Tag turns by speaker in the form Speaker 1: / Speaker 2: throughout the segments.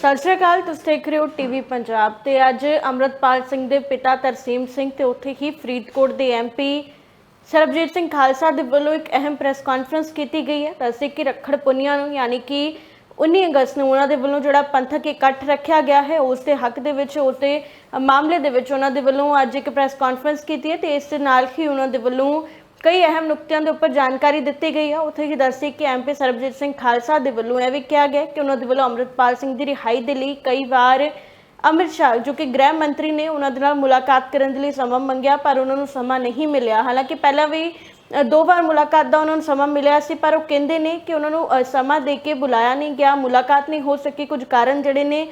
Speaker 1: ਸਤਿ ਸ਼੍ਰੀ ਅਕਾਲ, ਤੁਸੀਂ ਦੇਖ ਰਹੇ ਹੋ ਟੀਵੀ ਪੰਜਾਬ ਤੇ ਅੱਜ ਅੰਮ੍ਰਿਤਪਾਲ ਸਿੰਘ ਦੇ ਪਿਤਾ ਤਰਸੀਮ ਸਿੰਘ ਤੇ ਉੱਥੇ ਹੀ ਫਰੀਦਕੋਟ ਦੇ ਐਮਪੀ ਸਰਬਜੀਤ ਸਿੰਘ ਖਾਲਸਾ ਦੇ ਵੱਲੋਂ ਇੱਕ ਅਹਿਮ ਪ੍ਰੈਸ ਕਾਨਫਰੰਸ ਕੀਤੀ ਗਈ ਹੈ। ਦੱਸੇ ਕਿ ਰੱਖੜ ਪੁੰਨਿਆ ਨੂੰ ਯਾਨੀ ਕਿ 19 ਅਗਸਤ ਨੂੰ ਉਹਨਾਂ ਦੇ ਵੱਲੋਂ ਜਿਹੜਾ ਪੰਥਕ ਇਕੱਠ ਰੱਖਿਆ ਗਿਆ ਹੈ, ਉਸ ਦੇ ਹੱਕ ਦੇ ਵਿੱਚ, ਉਸ ਦੇ ਮਾਮਲੇ ਦੇ ਵਿੱਚ ਉਹਨਾਂ ਦੇ ਵੱਲੋਂ ਅੱਜ ਇੱਕ ਪ੍ਰੈਸ ਕਾਨਫਰੰਸ ਕੀਤੀ ਹੈ ਤੇ ਇਸ ਦੇ ਨਾਲ ਹੀ ਉਹਨਾਂ ਦੇ ਵੱਲੋਂ ਕਈ ਅਹਿਮ ਨੁਕਤਿਆਂ ਦੇ ਉੱਪਰ ਜਾਣਕਾਰੀ ਦਿੱਤੀ ਗਈ ਹੈ ਉੱਥੇ ਹੀ ਦੱਸੀ ਕਿ ਐਮਪੀ ਸਰਬਜੀਤ ਸਿੰਘ ਖਾਲਸਾ ਦੇ ਵੱਲੋਂ ਇਹ ਵੀ ਕਿਹਾ ਗਿਆ ਕਿ ਉਹਨਾਂ ਦੇ ਵੱਲੋਂ ਅੰਮ੍ਰਿਤਪਾਲ ਸਿੰਘ ਦੀ ਰਿਹਾਈ ਦੇ ਲਈ ਕਈ ਵਾਰ ਅਮਿਤ ਸ਼ਾਹ ਜੋ ਕਿ ਗ੍ਰਹਿ ਮੰਤਰੀ ਨੇ ਉਹਨਾਂ ਦੇ ਨਾਲ ਮੁਲਾਕਾਤ ਕਰਨ ਦੇ ਲਈ ਸਮਾਂ ਮੰਗਿਆ, ਪਰ ਉਹਨਾਂ ਨੂੰ ਸਮਾਂ ਨਹੀਂ ਮਿਲਿਆ। ਹਾਲਾਂਕਿ ਪਹਿਲਾਂ ਵੀ ਦੋ ਵਾਰ ਮੁਲਾਕਾਤ ਦਾ ਉਹਨਾਂ ਨੂੰ ਸਮਾਂ ਮਿਲਿਆ ਸੀ, ਪਰ ਉਹ ਕਹਿੰਦੇ ਨੇ ਕਿ ਉਹਨਾਂ ਨੂੰ ਸਮਾਂ ਦੇ ਕੇ ਬੁਲਾਇਆ ਨਹੀਂ ਗਿਆ, ਮੁਲਾਕਾਤ ਨਹੀਂ ਹੋ ਸਕੀ। ਕੁਝ ਕਾਰਨ ਜਿਹੜੇ ਨੇ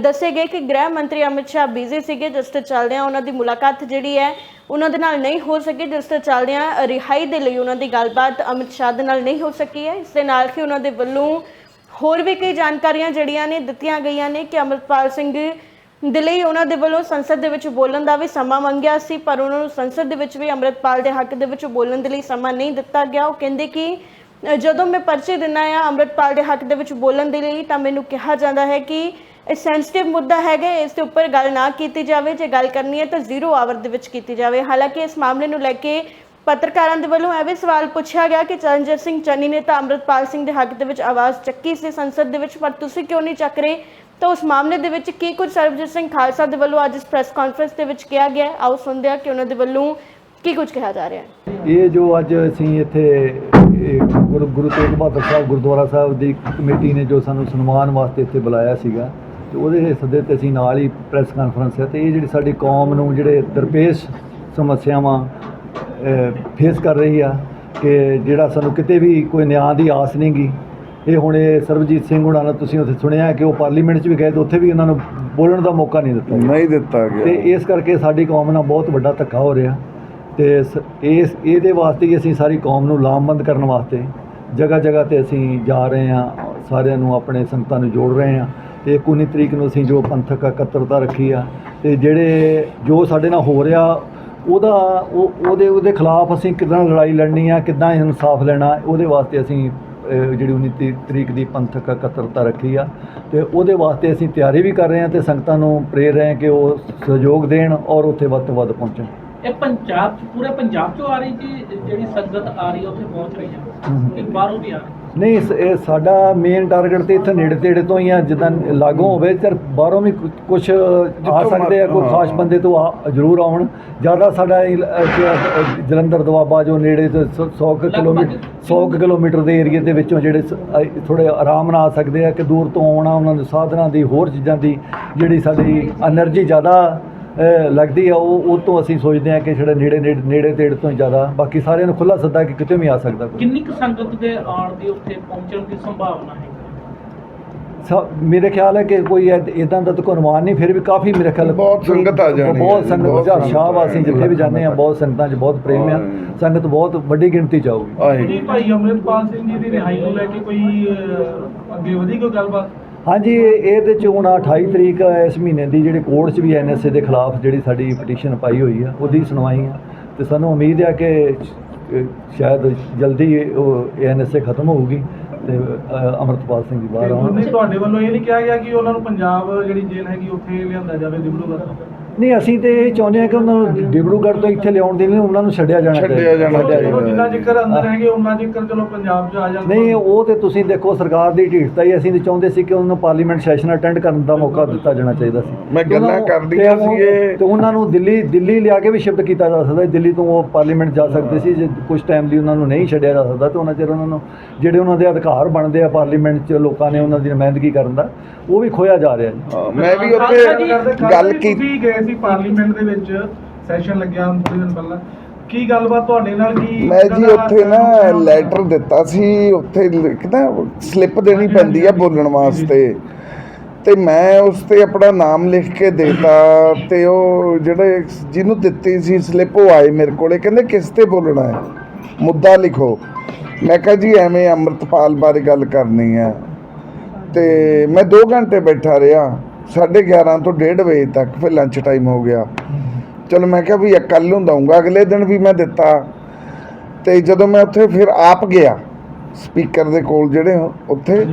Speaker 1: ਦੱਸੇ ਗਏ ਕਿ ਗ੍ਰਹਿ ਮੰਤਰੀ ਅਮਿਤ ਸ਼ਾਹ ਬਿਜ਼ੀ ਸੀਗੇ। ਜਿਸ ਤੇ ਚੱਲਦਿਆਂ ਉਹਨਾਂ ਦੀ ਮੁਲਾਕਾਤ ਜਿਹੜੀ ਹੈ ਉਹਨਾਂ ਦੇ ਨਾਲ ਨਹੀਂ ਹੋ ਸਕੀ, ਜਿਸ ਤੇ ਚੱਲਦਿਆਂ ਰਿਹਾਈ ਦੇ ਲਈ ਉਹਨਾਂ ਦੀ ਗੱਲਬਾਤ ਅਮਿਤ ਸ਼ਾਹ ਦੇ ਨਾਲ ਨਹੀਂ ਹੋ ਸਕੀ ਹੈ। ਇਸ ਦੇ ਨਾਲ ਹੀ ਉਹਨਾਂ ਦੇ ਵੱਲੋਂ ਹੋਰ ਵੀ ਕਈ ਜਾਣਕਾਰੀਆਂ ਜਿਹੜੀਆਂ ਨੇ ਦਿੱਤੀਆਂ ਗਈਆਂ ਨੇ ਕਿ ਅਮਰਪਾਲ ਸਿੰਘ ਦੇ ਲਈ ਉਹਨਾਂ ਦੇ ਵੱਲੋਂ ਸੰਸਦ ਦੇ ਵਿੱਚ ਬੋਲਣ ਦਾ ਵੀ ਸਮਾਂ ਮੰਗਿਆ ਸੀ, ਪਰ ਉਹਨਾਂ ਨੂੰ ਸੰਸਦ ਦੇ ਵਿੱਚ ਵੀ ਅੰਮ੍ਰਿਤਪਾਲ ਦੇ ਹੱਕ ਦੇ ਵਿੱਚ ਬੋਲਣ ਦੇ ਲਈ ਸਮਾਂ ਨਹੀਂ ਦਿੱਤਾ ਗਿਆ। ਉਹ ਕਹਿੰਦੇ ਕਿ, ਜਦੋਂ ਮੈਂ ਪਰਚੇ ਦਿੰਨਾ ਆ ਅੰਮ੍ਰਿਤਪਾਲ ਦੇ ਹੱਕ ਦੇ ਵਿੱਚ ਬੋਲਣ ਦੇ ਲਈ ਤਾਂ ਮੈਨੂੰ ਕਿਹਾ ਜਾਂਦਾ ਹੈ ਕਿ ਇਹ ਸੈਂਸਿਟਿਵ ਮੁੱਦਾ ਹੈਗਾ, ਇਸ ਦੇ ਉੱਪਰ ਗੱਲ ਨਾ ਕੀਤੀ ਜਾਵੇ, ਜੇ ਗੱਲ ਕਰਨੀ ਹੈ ਤਾਂ ਜ਼ੀਰੋ ਆਵਰ ਦੇ ਵਿੱਚ ਕੀਤੀ ਜਾਵੇ। ਹਾਲਾਂਕਿ ਇਸ ਮਾਮਲੇ ਨੂੰ ਲੈ ਕੇ ਪੱਤਰਕਾਰਾਂ ਦੇ ਵੱਲੋਂ ਇਹ ਸਵਾਲ ਪੁੱਛਿਆ ਗਿਆ ਕਿ ਚਰਨਜੀਤ ਸਿੰਘ ਚੰਨੀ ਨੇ ਤਾਂ ਅੰਮ੍ਰਿਤਪਾਲ ਸਿੰਘ ਦੇ ਹੱਕ ਦੇ ਵਿੱਚ ਆਵਾਜ਼ ਚੱਕੀ ਸੀ ਸੰਸਦ ਦੇ ਵਿੱਚ, ਪਰ ਤੁਸੀਂ ਕਿਉਂ ਨਹੀਂ ਚੱਕ ਰਹੇ? ਤਾਂ ਉਸ ਮਾਮਲੇ ਦੇ ਵਿੱਚ ਕੀ ਕੁਝ ਸਰਬਜੀਤ ਸਿੰਘ ਖਾਲਸਾ ਦੇ ਵੱਲੋਂ ਅੱਜ ਇਸ ਪ੍ਰੈਸ ਕਾਨਫਰੰਸ ਦੇ ਵਿੱਚ ਕਿਹਾ ਗਿਆ ਆਓ ਸੁਣਦੇ ਹਾਂ ਕਿ ਉਹਨਾਂ ਦੇ ਵੱਲੋਂ ਕੀ ਕੁਝ ਕਿਹਾ ਜਾ ਰਿਹਾ ਹੈ।
Speaker 2: ਇਹ ਜੋ ਅੱਜ ਅਸੀਂ ਇੱਥੇ ਗੁਰੂ ਗੁਰੂ ਤੇਗ ਬਹਾਦਰ ਸਾਹਿਬ ਗੁਰਦੁਆਰਾ ਸਾਹਿਬ ਦੀ ਕਮੇਟੀ ਨੇ ਜੋ ਸਾਨੂੰ ਸਨਮਾਨ ਵਾਸਤੇ ਇੱਥੇ ਬੁਲਾਇਆ ਸੀਗਾ ਤੇ ਉਹਦੇ ਸੱਦੇ ਤੇ ਅਸੀਂ ਨਾਲ ਹੀ ਪ੍ਰੈਸ ਕਾਨਫਰੰਸ ਹੈ ਤੇ ਇਹ ਜਿਹੜੀ ਸਾਡੀ ਕੌਮ ਨੂੰ ਜਿਹੜੇ ਦਰਪੇਸ਼ ਸਮੱਸਿਆਵਾਂ ਫੇਸ ਕਰ ਰਹੀ ਆ ਕਿ ਜਿਹੜਾ ਸਾਨੂੰ ਕਿਤੇ ਵੀ ਕੋਈ ਨਿਆਂ ਦੀ ਆਸ ਨਹੀਂਗੀ ਇਹ ਹੁਣ ਇਹ ਸਰਬਜੀਤ ਸਿੰਘ ਹੁਣਾਂ ਨਾਲ ਤੁਸੀਂ ਉੱਥੇ ਸੁਣਿਆ ਕਿ ਉਹ ਪਾਰਲੀਮੈਂਟ 'ਚ ਵੀ ਗਏ ਤੇ ਉੱਥੇ ਵੀ ਉਹਨਾਂ ਨੂੰ ਬੋਲਣ ਦਾ ਮੌਕਾ ਨਹੀਂ ਦਿੱਤਾ
Speaker 3: ਨਹੀਂ ਦਿੱਤਾ
Speaker 2: ਤੇ
Speaker 3: ਗਿਆ
Speaker 2: ਇਸ ਕਰਕੇ ਸਾਡੀ ਕੌਮ ਨਾਲ ਬਹੁਤ ਵੱਡਾ ਧੱਕਾ ਹੋ ਰਿਹਾ। ਤੇ ਇਸ ਇਹਦੇ ਵਾਸਤੇ ਹੀ ਅਸੀਂ ਸਾਰੀ ਕੌਮ ਨੂੰ ਲਾਮਬੰਦ ਕਰਨ ਵਾਸਤੇ ਜਗ੍ਹਾ ਜਗ੍ਹਾ ਤੇ ਅਸੀਂ ਜਾ ਰਹੇ ਹਾਂ ਸਾਰਿਆਂ ਨੂੰ ਆਪਣੇ ਸੰਗਤਾਂ ਨੂੰ ਜੋੜ ਰਹੇ ਹਾਂ। ਤੇ 19 ਤਰੀਕ ਨੂੰ ਅਸੀਂ ਜੋ ਪੰਥਕ ਇਕੱਤਰਤਾ ਰੱਖੀ ਆ ਤੇ ਜਿਹੜੇ ਜੋ ਸਾਡੇ ਨਾਲ ਹੋ ਰਿਹਾ ਉਹਦਾ ਉਹ ਉਹਦੇ ਉਹਦੇ ਖਿਲਾਫ ਅਸੀਂ ਕਿੱਦਾਂ ਲੜਾਈ ਲੜਨੀ ਆ ਕਿੱਦਾਂ ਇਨਸਾਫ ਲੈਣਾ ਉਹਦੇ ਵਾਸਤੇ ਅਸੀਂ ਜਿਹੜੀ 19 ਤੀ- ਤਰੀਕ ਦੀ ਪੰਥਕ ਇਕੱਤਰਤਾ ਰੱਖੀ ਆ ਤੇ ਉਹਦੇ ਵਾਸਤੇ ਅਸੀਂ ਤਿਆਰੀ ਵੀ ਕਰ ਰਹੇ ਹਾਂ ਤੇ ਸੰਗਤਾਂ ਨੂੰ ਪ੍ਰੇਰ ਰਹੇ ਹਾਂ ਕਿ ਉਹ ਸਹਿਯੋਗ ਦੇਣ ਔਰ ਉੱਥੇ ਵੱਧ ਤੋਂ ਵੱਧ ਪਹੁੰਚਣ
Speaker 4: ਇਹ ਪੰਜਾਬ ਚ ਪੂਰੇ ਪੰਜਾਬ ਚੋਂ ਆ ਰਹੀ ਜੀ ਜਿਹੜੀ ਸੰਗਤ ਆ ਰਹੀ ਉੱਥੇ ਪਹੁੰਚ ਰਹੀ ਹੈ। ਕਿ ਬਾਹਰੋਂ ਵੀ ਆ ਰਹੀ
Speaker 2: ਨਹੀਂ ਇਸ- ਇਹ ਸਾਡਾ ਮੇਨ ਟਾਰਗੇਟ ਤੇ ਇੱਥੇ ਨੇੜੇ ਤੇੜੇ ਤੋਂ ਹੀ ਆ ਜਿੱਦਾਂ ਲਾਗੋਂ ਹੋਵੇ ਤੇ ਬਾਹਰੋਂ ਵੀ ਕੁਝ ਆ ਸਕਦੇ ਆ ਕੋਈ ਖਾਸ ਬੰਦੇ ਤੋਂ ਆ- ਜ਼ਰੂਰ ਆਉਣ। ਜ਼ਿਆਦਾ ਸਾਡਾ ਇਲ- ਅ, ਜ- ਅ, ਜਲੰਧਰ ਦਵਾਬਾ ਜੋ ਨੇੜੇ 100 ਕਿਲੋਮੀਟਰ 100 ਕਿਲੋਮੀਟਰ ਦੇ ਏਰੀਏ ਦੇ ਵਿੱਚੋਂ ਜਿਹੜੇ ਥੋੜੇ ਆਰਾਮ ਨਾਲ ਆ ਸਕਦੇ ਆ ਕਿ ਦੂਰ ਤੋਂ ਆਉਣਾ ਉਹਨਾਂ ਦੇ ਸਾਧਨਾਂ ਦੀ ਹੋਰ ਚੀਜ਼ਾਂ ਦੀ ਜਿਹੜੀ ਸਾਡੀ એનર્ਜੀ ਜ਼ਿਆਦਾ ਲੱਗਦੀ ਆ ਉਹ ਉਹ ਤੋਂ ਅਸੀਂ ਸੋਚਦੇ ਆ ਕਿ ਜਿਹੜਾ ਨੇੜੇ ਨੇੜੇ ਨੇੜੇ ਤੇੜੇ ਤੋਂ ਜ਼ਿਆਦਾ ਬਾਕੀ ਸਾਰਿਆਂ ਨੂੰ ਖੁੱਲਾ ਸੱਦਾ ਕਿ ਕਿਤੇ ਵੀ ਆ ਸਕਦਾ ਕੋਈ।
Speaker 4: ਕਿੰਨੀ ਕੁ ਸੰਗਤ ਦੇ ਆਉਣ ਦੀ ਉੱਥੇ ਪਹੁੰਚਣ ਦੀ ਸੰਭਾਵਨਾ ਹੈ?
Speaker 2: ਮੇਰੇ ਖਿਆਲ ਹੈ ਕਿ ਕੋਈ ਇਦਾਂ ਦਾ ਤਾਂ ਕੋਈ ਅਨੁਮਾਨ ਨਹੀਂ ਫਿਰ ਵੀ ਕਾਫੀ ਮੇਰੇ ਖਿਆਲ
Speaker 3: ਬਹੁਤ ਸੰਗਤ ਆ ਜਾਣੀ
Speaker 2: ਬਹੁਤ ਸੰਗਤ
Speaker 3: ਸੰਗਤ
Speaker 2: ਸ਼ਾਹ ਵਾਸੀ ਜਿੱਥੇ ਵੀ ਜਾਂਦੇ ਆ ਬਹੁਤ ਸੰਗਤਾਂ 'ਚ ਬਹੁਤ ਪ੍ਰੇਮ ਆ। ਸੰਗਤ ਬਹੁਤ ਵੱਡੀ ਗਿਣਤੀ 'ਚ ਆਊਗੀ।
Speaker 5: ਭਾਈ ਅਮਰਿਤਪਾਲ ਸਿੰਘ ਜੀ ਦੀ ਰਿਹਾਈ ਨੂੰ ਲੈ ਕੇ ਕੋਈ ਅੱਗੇ ਵਧੀ ਕੋਈ ਗੱਲਬਾਤ?
Speaker 2: ਹਾਂਜੀ ਇਹ- ਇਹਦੇ 'ਚ ਹੁਣ 28 ਤਰੀਕ ਇਸ ਮਹੀਨੇ ਦੀ ਜਿਹੜੀ ਕੋਰਟ 'ਚ ਵੀ ਐਨਐਸਏ ਦੇ ਖਿਲਾਫ ਜਿਹੜੀ ਸਾਡੀ ਪਟੀਸ਼ਨ ਪਾਈ ਹੋਈ ਆ ਉਹਦੀ ਸੁਣਵਾਈ ਆ। ਤੇ ਸਾਨੂੰ ਉਮੀਦ ਆ ਕਿ ਸ਼ਾਇਦ ਜਲਦੀ ਉਹ ਐਨਐਸਏ ਖਤਮ ਹੋਊਗੀ ਤੇ ਅੰਮ੍ਰਿਤਪਾਲ ਸਿੰਘ ਜੀ ਬਾਹਰ ਆਉਣ
Speaker 5: ਨਹੀਂ ਤੁਹਾਡੇ ਵੱਲੋਂ ਇਹ ਨਹੀਂ ਕਿਹਾ ਗਿਆ ਕਿ ਉਹਨਾਂ ਨੂੰ ਪੰਜਾਬ ਜਿਹੜੀ ਜੇਲ੍ਹ ਹੈਗੀ ਉੱਥੇ ਲਿਆਂਦਾ ਜਾਵੇ ਦਿਬੜੂਗੜ੍ਹ
Speaker 2: ਨਹੀਂ ਅਸੀਂ ਤੇ ਇਹ ਚਾਹੁੰਦੇ ਹਾਂ ਕਿ ਉਹਨਾਂ ਨੂੰ ਡਿਬਰੂਗੜ੍ਹ ਤੋਂ ਇੱਥੇ ਲਿਆਉਣ ਦੇ ਲਈ ਉਹਨਾਂ ਨੂੰ ਛੱਡਿਆ ਜਾਣਾ
Speaker 3: ਛੱਡਿਆ ਜਾਣਾ ਚਾਹੀਦਾ।
Speaker 5: ਜਿੰਨਾ ਜ਼ਿਕਰ ਅੰਦਰ ਹੈਗੇ ਉਹਨਾਂ ਜ਼ਿਕਰ ਚਲੋ ਪੰਜਾਬ 'ਚ ਆ ਜਾਂਦੇ
Speaker 2: ਨਹੀਂ ਉਹ ਤੇ ਤੁਸੀਂ ਦੇਖੋ ਸਰਕਾਰ ਦੀ ਢੀਠਤਾ ਹੀ ਅਸੀਂ ਤੇ ਚਾਹੁੰਦੇ ਸੀ ਕਿ ਉਹਨਾਂ ਨੂੰ ਪਾਰਲੀਮੈਂਟ ਸੈਸ਼ਨ ਅਟੈਂਡ ਕਰਨ ਦਾ ਮੌਕਾ ਦਿੱਤਾ ਜਾਣਾ ਚਾਹੀਦਾ ਸੀ
Speaker 3: ਮੈਂ ਗੱਲਾਂ ਕਰਦੀਆਂ ਸੀ ਇਹ।
Speaker 2: ਤੇ ਉਹਨਾਂ ਨੂੰ ਦਿੱਲੀ ਦਿੱਲੀ ਲਿਆ ਕੇ ਵੀ ਸ਼ਿਫਟ ਕੀਤਾ ਜਾ ਸਕਦਾ। ਦਿੱਲੀ ਤੋਂ ਉਹ ਪਾਰਲੀਮੈਂਟ ਜਾ ਸਕਦੇ ਸੀ ਜੇ ਕੁਝ ਟਾਈਮ ਲਈ ਉਹਨਾਂ ਨੂੰ ਨਹੀਂ ਛੱਡਿਆ ਜਾ ਸਕਦਾ ਤੇ ਉਹਨਾਂ ਚਿਰ ਉਹਨਾਂ ਨੂੰ ਜਿਹੜੇ ਉਹਨਾਂ ਦੇ ਅਧਿਕਾਰ ਬਣਦੇ ਆ ਪਾਰਲੀਮੈਂਟ 'ਚ ਲੋਕਾਂ ਨੇ ਉਹਨਾਂ ਦੀ ਨੁਮਾਇੰਦਗੀ ਕਰਨ ਦਾ ਉਹ ਵੀ ਖੋਇਆ ਜਾ ਰਿਹਾ ਜੀ
Speaker 3: ਹਾਂ, ਮੈਂ ਵੀ ਉੱਥੇ ਗੱਲ ਕੀਤੀ
Speaker 5: ਸੀ ਪਾਰਲੀਮੈਂਟ ਦੇ ਵਿੱਚ ਸੈਸ਼ਨ ਲੱਗਿਆ ਥੋੜੇ ਦਿਨ ਪਹਿਲਾਂ ਕੀ ਗੱਲਬਾਤ ਤੁਹਾਡੇ ਨਾਲ ਕੀ
Speaker 3: ਮੈਂ ਜੀ ਉੱਥੇ ਨਾ ਲੈਟਰ ਦਿੱਤਾ ਸੀ ਉੱਥੇ ਲਿਖਦਾ ਸਲਿੱਪ ਦੇਣੀ ਪੈਂਦੀ ਆ ਬੋਲਣ ਵਾਸਤੇ। ਤੇ ਮੈਂ ਉਸ ਤੇ ਆਪਣਾ ਨਾਮ ਲਿਖ ਕੇ ਦੇਤਾ ਤੇ ਉਹ ਜਿਹੜੇ ਜਿਹਨੂੰ ਦਿੱਤੀ ਸੀ ਸਲਿੱਪ ਉਹ ਆਏ ਮੇਰੇ ਕੋਲੇ ਕਹਿੰਦੇ ਕਿਸ ਤੇ ਬੋਲਣਾ ਹੈ? ਮੁੱਦਾ ਲਿਖੋ। ਮੈਂ ਕਿਹਾ ਜੀ ਐਵੇਂ ਅੰਮ੍ਰਿਤਪਾਲ ਬਾਰੇ ਗੱਲ ਕਰਨੀ ਹੈ। ਤੇ ਮੈਂ 2 ਘੰਟੇ ਬੈਠਾ ਰਿਹਾ। 11:30 ਤੋਂ 1:30 ਵਜੇ ਤੱਕ ਫਿਰ ਲੰਚ ਟਾਈਮ ਹੋ ਗਿਆ। ਚਲੋ ਮੈਂ ਕਿਹਾ ਵੀ ਕੱਲ ਨੂੰ ਦਊਂਗਾ ਅਗਲੇ ਦਿਨ ਵੀ ਮੈਂ ਦਿੱਤਾ। ਤੇ ਜਦੋਂ ਮੈਂ ਉੱਥੇ ਫਿਰ ਆਪ ਗਿਆ ਸਪੀਕਰ ਦੇ ਕੋਲ ਜਿਹੜੇ ਉੱਥੇ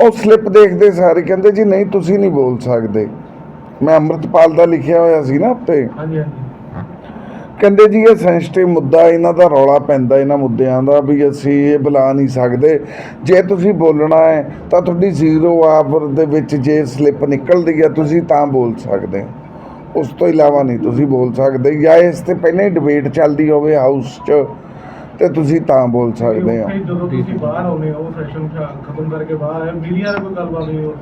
Speaker 3: ਉਹ ਸਲਿੱਪ ਦੇਖਦੇ ਸਾਰੇ ਕਹਿੰਦੇ ਜੀ ਨਹੀਂ ਤੁਸੀਂ ਨਹੀਂ ਬੋਲ ਸਕਦੇ। ਮੈਂ ਅੰਮ੍ਰਿਤਪਾਲ ਦਾ ਲਿਖਿਆ ਹੋਇਆ ਸੀ ਨਾ ਉੱਤੇ।
Speaker 5: ਹਾਂਜੀ ਹਾਂਜੀ।
Speaker 3: ਕਹਿੰਦੇ ਜੀ ਇਹ ਸੈਂਸਿਟਿਵ ਮੁੱਦਾ ਇਹਨਾਂ ਦਾ ਰੌਲਾ ਪੈਂਦਾ ਇਹਨਾਂ ਮੁੱਦਿਆਂ ਦਾ ਵੀ ਅਸੀਂ ਇਹ ਬੁਲਾ ਨਹੀਂ ਸਕਦੇ। ਜੇ ਤੁਸੀਂ ਬੋਲਣਾ ਹੈ ਤਾਂ ਤੁਹਾਡੀ ਜ਼ੀਰੋ ਆਵਰ ਦੇ ਵਿੱਚ ਜੇ ਸਲਿੱਪ ਨਿਕਲਦੀ ਹੈ ਤੁਸੀਂ ਤਾਂ ਬੋਲ ਸਕਦੇ ਹੋ। ਉਸ ਤੋਂ ਇਲਾਵਾ ਨਹੀਂ ਤੁਸੀਂ ਬੋਲ ਸਕਦੇ ਜਾਂ ਇਸ ਤੇ ਪਹਿਲਾਂ ਹੀ ਡਿਬੇਟ ਚੱਲਦੀ ਹੋਵੇ ਹਾਊਸ 'ਚ ਤੇ ਤੁਸੀਂ ਤਾਂ ਬੋਲ ਸਕਦੇ ਹੋ।
Speaker 5: ਉੱਥੇ ਜਦੋਂ ਤੁਸੀਂ ਬਾਹਰ ਆਉਨੇ ਹੋ ਸੈਸ਼ਨ ਖਤਮ ਕਰਕੇ ਬਾਹਰ ਆਏ ਮੀਡੀਆ ਨਾਲ ਕੋਈ ਗੱਲਬਾਤ ਨਹੀਂ ਹੋ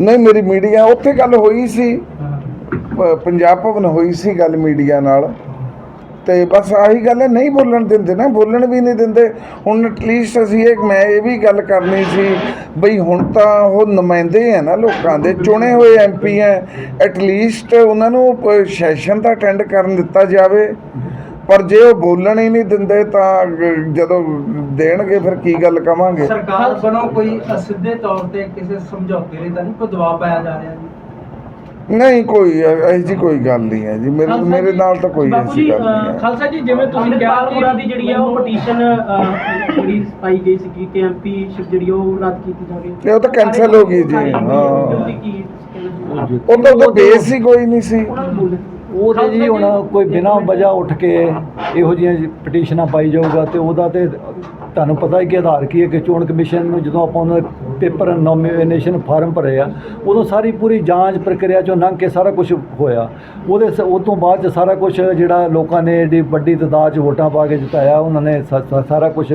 Speaker 3: ਨਹੀਂ ਮੇਰੀ ਮੀਡੀਆ ਉੱਥੇ ਗੱਲ ਹੋਈ ਸੀ। ਪੰਜਾਬ ਭਵਨ ਹੋਈ ਸੀ ਗੱਲ ਮੀਡੀਆ ਨਾਲ। ਤੇ ਬਸ ਆਹੀ ਗੱਲ ਹੈ, ਨਹੀਂ ਬੋਲਣ ਦਿੰਦੇ ਨਾ, ਬੋਲਣ ਵੀ ਨਹੀਂ ਦਿੰਦੇ। ਹੁਣ ਐਟਲੀਸਟ ਅਸੀਂ ਇਹ, ਮੈਂ ਇਹ ਵੀ ਗੱਲ ਕਰਨੀ ਸੀ ਬਈ ਹੁਣ ਤਾਂ ਉਹ ਨੁਮਾਇੰਦੇ ਆ ਨਾ ਲੋਕਾਂ ਦੇ, ਚੁਣੇ ਹੋਏ ਐਮਪੀ ਹੈ ਐਟਲੀਸਟ ਉਹਨਾਂ ਨੂੰ ਸੈਸ਼ਨ ਤਾਂ ਅਟੈਂਡ ਕਰਨ ਦਿੱਤਾ ਜਾਵੇ। ਪਰ ਜੇ ਉਹ ਬੋਲਣ ਹੀ ਨਹੀਂ ਦਿੰਦੇ ਤਾਂ ਜਦੋਂ ਦੇਣਗੇ ਫਿਰ ਕੀ ਗੱਲ ਕਵਾਂਗੇ?
Speaker 6: ਸਰਕਾਰ ਵੱਲੋਂ ਕੋਈ ਅਸਿੱਧੇ ਤੌਰ ਤੇ ਕਿਸੇ ਸਮਝੌਤੇ ਲਈ ਤਾਂ ਨਹੀਂ ਕੋਈ ਦਬਾਅ ਪਾਇਆ ਜਾ ਰਿਹਾ ਜੀ?
Speaker 3: ਨਹੀਂ ਕੋਈ ਜੀ ਕੋਈ ਗੱਲ ਨਹੀਂ ਹੈ ਜੀ। ਮੇਰੇ
Speaker 4: ਖਾਲਸਾ
Speaker 3: ਮੇਰੇ
Speaker 4: ਜੀ,
Speaker 3: ਨਾਲ ਤਾਂ ਕੋਈ
Speaker 4: ਬਾਪੂ
Speaker 3: ਐਸੀ
Speaker 4: ਜੀ,
Speaker 3: ਗੱਲ ਨਹੀਂ
Speaker 4: ਅ,
Speaker 3: ਹੈ।
Speaker 4: ਖਾਲਸਾ ਜੀ ਜਿਵੇਂ ਤੁਸੀਂ ਕਿਹਾ
Speaker 6: ਅੰਮ੍ਰਿਤਪਾਲ
Speaker 4: ਕਿ
Speaker 6: ਹੋਰਾਂ ਦੀ ਜਿਹੜੀ ਆ ਉਹ ਪਟੀਸ਼ਨ ਜਿਹੜੀ ਪਾਈ ਗਈ ਸੀ ਕਿ ਐਮਪੀ ਸ਼ਿਪ ਜਿਹੜੀ ਉਹ ਰੱਦ ਕੀਤੀ ਜਾਵੇ।
Speaker 3: ਇਹ ਉਹ ਤਾਂ cancel ਹੋ ਗਈ ਜੀ, ਹਾਂ।
Speaker 6: ਉਹਦੀ ਕੀ ਕਹਿਣਾ ਜੀ?
Speaker 3: ਉਹ ਤਾਂ ਉਹਦਾ ਬੇਸ ਹੀ ਕੋਈ ਨਹੀਂ ਸੀ।
Speaker 6: ਉਹਨਾਂ ਨੂੰ ਬੋਲੇ
Speaker 2: ਉਹ ਤੇ ਜੀ ਹੁਣ ਕੋਈ ਬਿਨਾਂ ਵਜ੍ਹਾ ਉੱਠ ਕੇ ਇਹੋ ਜਿਹੀਆਂ ਪਟੀਸ਼ਨਾਂ ਪਾਈ ਜਾਊਗਾ ਤੇ ਉਹਦਾ ਤੇ ਤੁਹਾਨੂੰ ਪਤਾ ਹੀ ਕਿ ਆਧਾਰ ਕੀ ਹੈ ਕਿ ਚੋਣ ਕਮਿਸ਼ਨ ਨੂੰ ਜਦੋਂ ਆਪਾਂ ਉਹਨਾਂ ਪੇਪਰ ਨੋਮੀਨੇਸ਼ਨ ਫਾਰਮ ਭਰੇ ਆ। ਉਦੋਂ ਸਾਰੀ ਪੂਰੀ ਜਾਂਚ ਪ੍ਰਕਿਰਿਆ ਚੋਂ ਲੰਘ ਕੇ ਸਾਰਾ ਕੁਝ ਹੋਇਆ। ਉਹਦੇ ਸ- ਉਹ ਤੋਂ ਬਾਅਦ ਚ ਸਾਰਾ ਕੁਝ ਜਿਹੜਾ ਲੋਕਾਂ ਨੇ ਏਡੀ ਵੱਡੀ ਤਾਦਾਦ ਚ ਵੋਟਾਂ ਪਾ ਕੇ ਜਿਤਾਇਆ ਉਹਨਾਂ ਨੇ ਸ- ਸ- ਸਾਰਾ ਕੁਝ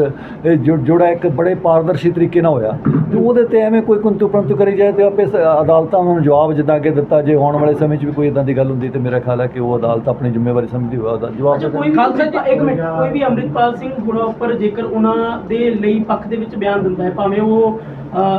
Speaker 2: ਜੁੜਾ ਇੱਕ ਬੜੇ ਪਾਰਦਰਸ਼ੀ ਤਰੀਕੇ ਨਾਲ ਹੋਇਆ। ਤੇ ਉਹਦੇ ਤੇ ਐਵੇਂ ਕੋਈ ਕੁੰਤੂ ਪ੍ਰੰਤੂ ਕਰੀ ਜਾਏ ਤੇ ਆਪੇ ਸ- ਅਦਾਲਤਾਂ ਉਹਨਾਂ ਨੂੰ ਜਵਾਬ ਜਿੱਦਾਂ ਕਿ ਦਿੱਤਾ ਜੇ ਆਉਣ ਵਾਲੇ ਸਮੇਂ 'ਚ ਵੀ ਕੋਈ ਇਦਾਂ ਦੀ ਗੱਲ ਹੁੰਦੀ ਤੇ ਮੇਰਾ ਖਿਆਲ ਹੈ ਕਿ ਉਹ ਅਦਾਲਤ ਆਪਣੀ ਜ਼ਿੰਮੇਵਾਰੀ ਸਮਝਦੀ ਹੋਇਆ ਉਹਦਾ ਜਵਾਬ
Speaker 6: ਅੱਛਾ ਕੋਈ ਵੀ
Speaker 4: ਖਾਲਸਾ ਜੀ,
Speaker 6: ਇੱਕ ਮਿੰਟ ਕੋਈ ਵੀ ਅੰਮ੍ਰਿਤਪਾਲ ਸਿੰਘ ਹੁਣਾ ਉੱਪਰ ਜੇਕਰ ਉਹਨਾਂ ਦੇ ਲਈ ਪੱਖ ਦੇ ਵਿੱਚ ਬਿਆਨ ਦਿੰਦਾ ਹੈ ਭਾਵੇਂ ਉਹ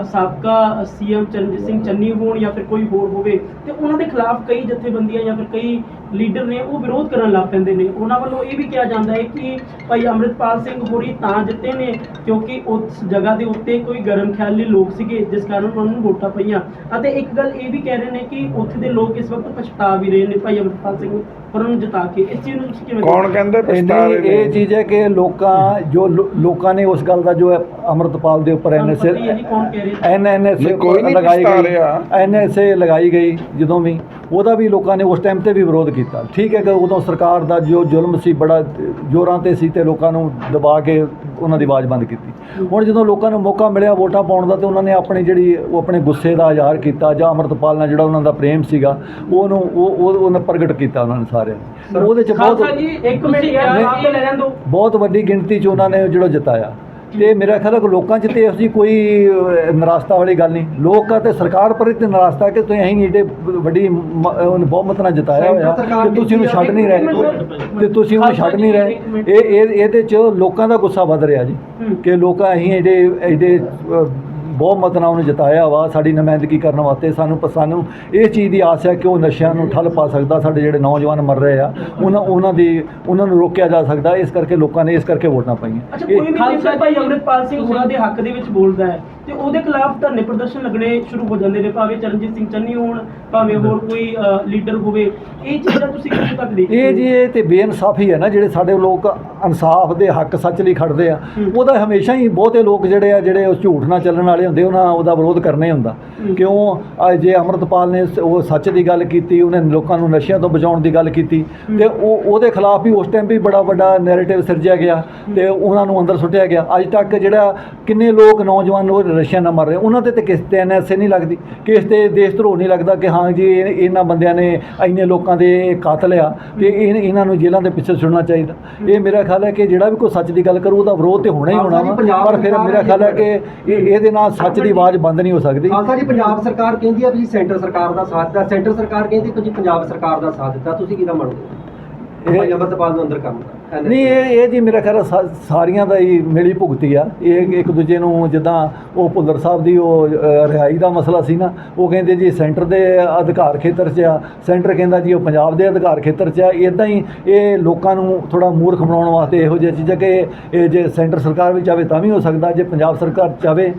Speaker 6: ਸਾਬਕਾ ਸੀਐਮ ਚਰਨਜੀਤ ਸਿੰਘ ਚੰਨੀ ਹੋਣ ਜਾਂ ਫਿਰ ਕੋਈ ਹੋਰ ਹੋਵੇ, ਤੇ ਉਹਨਾਂ ਦੇ ਖਿਲਾਫ ਕਈ ਜਥੇਬੰਦੀਆਂ ਜਾਂ ਫਿਰ ਕਈ ਲੀਡਰ ਨੇ ਉਹ ਵਿਰੋਧ ਕਰਨ ਲੱਗ ਪੈਂਦੇ ਨੇ। ਉਹਨਾਂ ਵੱਲੋਂ ਇਹ ਵੀ ਕਿਹਾ ਜਾਂਦਾ ਹੈ ਕਿ ਭਾਈ ਅੰਮ੍ਰਿਤਪਾਲ ਸਿੰਘ ਹੋਰੀ ਤਾਂ ਜਿੱਤੇ ਨੇ ਕਿਉਂਕਿ ਉਸ ਜਗ੍ਹਾ ਦੇ ਉੱਤੇ ਕੋਈ ਗਰਮ ਖਿਆਲੀ ਲੋਕ ਸੀਗੇ ਜਿਸ ਕਾਰਨ ਉਹਨਾਂ ਨੂੰ ਵੋਟਾਂ ਪਈਆਂ। ਅਤੇ ਇੱਕ ਗੱਲ ਇਹ ਵੀ ਕਹਿ ਰਹੇ ਨੇ ਕਿ ਉੱਥੇ ਦੇ ਲੋਕ ਇਸ ਵਕਤ ਪਛਤਾ ਵੀ ਰਹੇ ਨੇ ਭਾਈ ਅੰਮ੍ਰਿਤਪਾਲ ਸਿੰਘ ਹੋਰਾਂ ਨੂੰ ਜਿਤਾ ਕੇ। ਇਸ ਚੀਜ਼ ਨੂੰ ਤੁਸੀਂ ਕਿਵੇਂ
Speaker 3: ਕੌਣ ਕਹਿੰਦੇ
Speaker 2: ਇਹ
Speaker 3: ਪਛਤਾਵੇ
Speaker 2: ਨਹੀਂ ਇਹ ਚੀਜ਼ ਹੈ ਕਿ ਲੋਕਾਂ ਜੋ ਲੋਕਾਂ ਨੇ ਉਸ ਗੱਲ ਦਾ ਜੋ ਹੈ ਅਮਰਤਪਾਲ ਦੇ ਉੱਪਰ ਐਨਐਸਏ
Speaker 6: ਰਹੇ
Speaker 2: ਐਨਐਨਐਸਏ
Speaker 3: ਕੋਈ ਨਹੀਂ
Speaker 2: ਲਗਾਈ
Speaker 3: ਪਛਤਾ
Speaker 2: ਗਈ।
Speaker 3: ਰਿਹਾ।
Speaker 2: ਐਨਐਸਏ ਲਗਾਈ ਗਈ ਜਦੋਂ ਵੀ। ਉਹਦਾ ਵੀ ਲੋਕਾਂ ਨੇ ਉਸ ਟਾਈਮ ਤੇ ਵੀ ਵਿਰੋਧ ਕੀਤਾ। ਠੀਕ ਹੈ ਕਿ ਉਦੋਂ ਸਰਕਾਰ ਦਾ ਜੋ ਜ਼ੁਲਮ ਸੀ ਬੜਾ ਜ਼ੋਰਾਂ ਤੇ ਸੀ ਤੇ ਲੋਕਾਂ ਨੂੰ ਦਬਾ ਕੇ ਉਹਨਾਂ ਦੀ ਆਵਾਜ਼ ਬੰਦ ਕੀਤੀ। ਹੁਣ ਜਦੋਂ ਲੋਕਾਂ ਨੂੰ ਮੌਕਾ ਮਿਲਿਆ ਵੋਟਾਂ ਪਾਉਣ ਦਾ ਤੇ ਉਹਨਾਂ ਨੇ ਆਪਣੀ ਜਿਹੜੀ ਉਹ ਆਪਣੇ ਗੁੱਸੇ ਦਾ ਇਜ਼ਹਾਰ ਕੀਤਾ ਜਾਂ ਅਮਰਤਪਾਲ ਨਾਲ ਜਿਹੜਾ ਉਹਨਾਂ ਦਾ ਪ੍ਰੇਮ ਸੀਗਾ ਉਹਨੂੰ ਉਹ ਉਹ ਉਹਨੇ ਪ੍ਰਗਟ ਕੀਤਾ ਉਹਨਾਂ ਨੇ ਸਾਰਿਆਂ ਨੇ। ਉਹਦੇ ਚ ਬਹੁਤ
Speaker 4: ਖਾਲਸਾ ਜੀ
Speaker 6: ਇੱਕ ਮਿੰਟ ਯਾਰ ਆਪ ਤੇ ਲੈ ਲੈਣ ਦਿਓ।
Speaker 2: ਬਹੁਤ ਵੱਡੀ ਗਿਣਤੀ 'ਚ ਉਹਨਾਂ ਨੇ ਜਿਹੜਾ ਜਿਤਾਇਆ। ਤੇ ਮੇਰਾ ਖਿਆਲ ਹੈ ਕਿ ਲੋਕਾਂ 'ਚ ਤੇ ਜਿਹੀ ਕੋਈ ਨਿਰਾਸ਼ਤਾ ਵਾਲੀ ਗੱਲ ਨਹੀਂ। ਲੋਕਾਂ ਤੇ ਸਰਕਾਰ ਪਰ ਤੇ ਨਿਰਾਸ਼ਤਾ ਕਿ ਤੁਸੀਂ ਅਸੀਂ ਏਡੇ ਵੱਡੀ ਬਹੁਮਤ ਨਾਲ ਜਿਤਾਇਆ ਹੋਇਆ ਤੇ ਤੁਸੀਂ ਉਹਨੂੰ ਛੱਡ ਨਹੀਂ ਰਹੇ। ਤੇ ਤੁਸੀਂ ਉਹਨੂੰ ਛੱਡ ਨਹੀਂ ਰਹੇ। ਇਹ ਇਹ ਇਹਦੇ 'ਚ ਲੋਕਾਂ ਦਾ ਗੁੱਸਾ ਵੱਧ ਰਿਹਾ ਜੀ ਕਿ ਲੋਕਾਂ ਅਸੀਂ ਏਡੇ ਅਹ, ਬਹੁਮਤ ਨਾਲ ਉਹਨੂੰ ਜਿਤਾਇਆ ਵਾ ਸਾਡੀ ਨੁਮਾਇੰਦਗੀ ਕਰਨ ਵਾਸਤੇ ਸਾਨੂੰ ਸਾਨੂੰ ਇਹ ਚੀਜ਼ ਦੀ ਆਸ ਹੈ ਕਿ ਉਹ ਨਸ਼ਿਆਂ ਨੂੰ ਠੱਲ ਪਾ ਸਕਦਾ ਸਾਡੇ ਜਿਹੜੇ ਨੌਜਵਾਨ ਮਰ ਰਹੇ ਆ ਉਹਨਾਂ ਉਹਨਾਂ ਦੀ ਉਹਨਾਂ ਨੂੰ ਰੋਕਿਆ ਜਾ ਸਕਦਾ ਇਸ ਕਰਕੇ ਲੋਕਾਂ ਨੇ ਇਸ ਕਰਕੇ ਵੋਟਾਂ ਪਾਈਆਂ।
Speaker 6: ਅੱਛਾ ਕੋਈ ਵੀ
Speaker 4: ਖਾਲਸਾ
Speaker 6: ਭਾਈ ਅੰਮ੍ਰਿਤਪਾਲ ਸਿੰਘ ਹੋਰਾਂ ਦੇ ਹੱਕ ਦੇ ਵਿੱਚ ਬੋਲਦਾ ਹੈ। ਤੇ ਉਹਦੇ ਖਿਲਾਫ ਧਰਨੇ ਪ੍ਰਦਰਸ਼ਨ ਲੱਗਣੇ ਸ਼ੁਰੂ ਹੋ ਜਾਂਦੇ ਨੇ ਭਾਵੇਂ ਚਰਨਜੀਤ ਸਿੰਘ ਚੰਨੀ ਹੋਣ ਭਾਵੇਂ ਹੋਰ ਕੋਈ ਲੀਡਰ ਹੋਵੇ। ਇਹ ਚੀਜ਼ਾਂ ਤੁਸੀਂ ਕਿੱਥੇ ਤੱਕ ਦੇਖਦੇ
Speaker 2: ਇਹ ਜੀ ਇਹ ਤੇ ਬੇਇਨਸਾਫੀ ਹੈ ਨਾ ਜਿਹੜੇ ਸਾਡੇ ਲੋਕ ਇਨਸਾਫ ਦੇ ਹੱਕ ਸੱਚ ਲਈ ਖੜਦੇ ਆ। ਉਹਦਾ ਹਮੇਸ਼ਾ ਹੀ ਬਹੁਤੇ ਲੋਕ ਜਿਹੜੇ ਆ ਜਿਹੜੇ ਉਹ ਝੂਠ ਨਾਲ ਚੱਲਣ ਵਾਲੇ ਹੁੰਦੇ ਉਹਨਾਂ ਉਹਦਾ ਵਿਰੋਧ ਕਰਨਾ ਹੀ ਹੁੰਦਾ। ਕਿਉਂ? ਜੇ ਅਮਰਤਪਾਲ ਨੇ ਉਹ ਸੱਚ ਦੀ ਗੱਲ ਕੀਤੀ ਉਹਨੇ ਲੋਕਾਂ ਨੂੰ ਨਸ਼ਿਆਂ ਤੋਂ ਬਚਾਉਣ ਦੀ ਗੱਲ ਕੀਤੀ ਤੇ ਉਹ ਉਹਦੇ ਖਿਲਾਫ ਵੀ ਉਸ ਟਾਈਮ ਵੀ ਬੜਾ ਵੱਡਾ ਨੈਰੇਟਿਵ ਸਿਰਜਿਆ ਗਿਆ ਤੇ ਉਹਨਾਂ ਨੂੰ ਅੰਦਰ ਸੁੱਟਿਆ ਗਿਆ। ਅੱਜ ਤੱਕ ਜਿਹੜਾ ਕਿੰਨੇ ਲੋਕ ਨੌਜਵਾਨ ਉਹ ਨਸ਼ਿਆਂ ਨਾਲ ਮਰ ਰਹੇ। ਉਹਨਾਂ ਤੇ ਤੇ ਕਿਸ ਤੇ ਐਨਐਸਏ ਨਹੀਂ ਲੱਗਦੀ। ਕਿਸ ਤੇ ਦੇਸ਼ ਧਰੋਹ ਨਹੀਂ ਲੱਗਦਾ ਕਿ ਹਾਂ ਜੀ ਇਹ- ਇਹਨਾਂ ਬੰਦਿਆਂ ਨੇ ਇੰਨੇ ਲੋਕਾਂ ਦੇ ਕਾਤਲ ਆ ਤੇ ਇਹ- ਇਹਨਾਂ ਨੂੰ ਜੇਲ੍ਹਾਂ ਦੇ ਪਿੱਛੇ ਸੁਣਨਾ ਚਾਹੀਦਾ। ਇਹ ਮੇਰਾ ਖਿਆਲ ਹੈ ਕਿ ਜਿਹੜਾ ਵੀ ਕੋਈ ਸੱਚ ਦੀ ਗੱਲ ਕਰੂ ਉਹਦਾ ਵਿਰੋਧ ਤੇ ਹੋਣਾ ਹੀ ਹੋਣਾ ਵਾ। ਪਰ ਫਿਰ ਮੇਰਾ ਖਿਆਲ ਹੈ ਕਿ ਇਹ ਇਹਦੇ ਨਾਲ ਸੱਚ ਦੀ ਆਵਾਜ਼ ਬੰਦ ਨਹੀਂ ਹੋ ਸਕਦੀ।
Speaker 7: ਖਾਲਸਾ ਜੀ ਪੰਜਾਬ ਸਰਕਾਰ ਕਹਿੰਦੀ ਆ ਵੀ ਸੈਂਟਰ ਸਰਕਾਰ ਦਾ ਸਾਥ ਦਿੱਤਾ। ਸੈਂਟਰ ਸਰਕਾਰ ਕਹਿੰਦੀ ਜੀ ਪੰਜਾਬ ਸਰਕਾਰ ਦਾ ਸਾਥ ਦਿੱਤਾ। ਤੁਸੀਂ ਕਿਹਦਾ ਮੰਨਦੇ ਹੋ
Speaker 2: ਇਹ-
Speaker 7: ਭਾਈ ਅਮਰਤਪਾਲ ਨੂੰ ਅੰਦਰ ਕੰਮ
Speaker 2: ਨਹੀਂ, ਇਹ ਇਹ ਜੀ ਮੇਰਾ ਖਿਆਲ ਸਾਰੀਆਂ ਦਾ ਹੀ ਮਿਲੀ ਭੁਗਤੀ ਆ। ਇਹ ਇੱਕ ਦੂਜੇ ਨੂੰ ਜਿੱਦਾਂ ਉਹ ਭੁੱਲਰ ਸਾਹਿਬ ਦੀ ਉਹ ਰਿਹਾਈ ਦਾ ਮਸਲਾ ਸੀ ਨਾ, ਉਹ ਕਹਿੰਦੇ ਜੀ ਸੈਂਟਰ ਦੇ ਅਧਿਕਾਰ ਖੇਤਰ 'ਚ ਆ। ਸੈਂਟਰ ਕਹਿੰਦਾ ਜੀ ਉਹ ਪੰਜਾਬ ਦੇ ਅਧਿਕਾਰ ਖੇਤਰ 'ਚ ਆ। ਇਦਾਂ ਹੀ ਇਹ ਲੋਕਾਂ ਨੂੰ ਥੋੜਾ ਮੂਰਖ ਬਣਾਉਣ ਵਾਸਤੇ ਇਹੋ ਜਿਹੀ ਚੀਜ਼ਾਂ ਕਿ ਇਹ ਜੇ ਸੈਂਟਰ ਸਰਕਾਰ ਵੀ ਚਾਵੇ ਤਾਂ ਵੀ ਹੋ ਸਕਦਾ, ਜੇ ਪੰਜਾਬ ਸਰਕਾਰ ਚਾਵੇ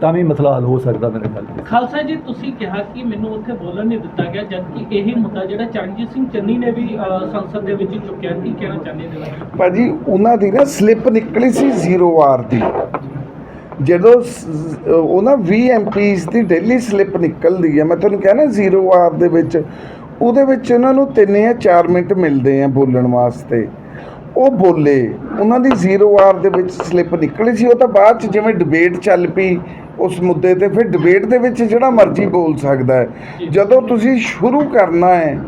Speaker 2: ਤਾਂ ਵੀ ਮਸਲਾ ਹੱਲ ਹੋ ਸਕਦਾ ਮੇਰੇ ਖਿਆਲ
Speaker 4: ਖਾਲਸਾ ਜੀ, ਤੁਸੀਂ ਕਿਹਾ ਕਿ ਮੈਨੂੰ ਉੱਥੇ ਬੋਲਣ ਨਹੀਂ ਦਿੱਤਾ ਗਿਆ, ਜਦਕਿ ਇਹੀ ਮੁੱਦਾ ਜਿਹੜਾ ਚਰਨਜੀਤ ਸਿੰਘ ਚੰਨੀ ਨੇ ਵੀ ਸੰਸਦ ਦੇ ਵਿੱਚ ਚੁੱਕਿਆ ਕੀ ਕਹਿਣਾ ਚਾਹੁੰਦੇ ਨੇ
Speaker 3: ਭਾਜੀ ਉਹਨਾਂ ਦੀ ਨਾ ਸਲਿੱਪ ਨਿਕਲੀ ਸੀ ਜ਼ੀਰੋ ਆਰ ਦੀ। ਜਦੋਂ ਉਹ ਨਾ 20 ਐਮਪੀਸ ਦੀ ਡੇਲੀ ਸਲਿੱਪ ਨਿਕਲਦੀ ਹੈ ਮੈਂ ਤੁਹਾਨੂੰ ਕਿਹਾ ਨਾ ਜ਼ੀਰੋ ਆਰ ਦੇ ਵਿੱਚ ਉਹਦੇ ਵਿੱਚ ਉਹਨਾਂ ਨੂੰ 3 ਜਾਂ 4 ਮਿੰਟ ਮਿਲਦੇ ਆ ਬੋਲਣ ਵਾਸਤੇ। ਉਹ ਬੋਲੇ ਉਹਨਾਂ ਦੀ ਜ਼ੀਰੋ ਆਰ ਦੇ ਵਿੱਚ ਸਲਿੱਪ ਨਿਕਲੀ ਸੀ ਉਹ ਤਾਂ ਬਾਅਦ ਚ ਜਿਵੇਂ ਡਿਬੇਟ ਚੱਲ ਪਈ ਉਸ ਮੁੱਦੇ ਤੇ ਫਿਰ ਡਿਬੇਟ ਦੇ ਵਿੱਚ ਜਿਹੜਾ ਮਰਜ਼ੀ ਬੋਲ ਸਕਦਾ ਹੈ। ਜਦੋਂ ਤੁਸੀਂ ਸ਼ੁਰੂ ਕਰਨਾ ਹੈ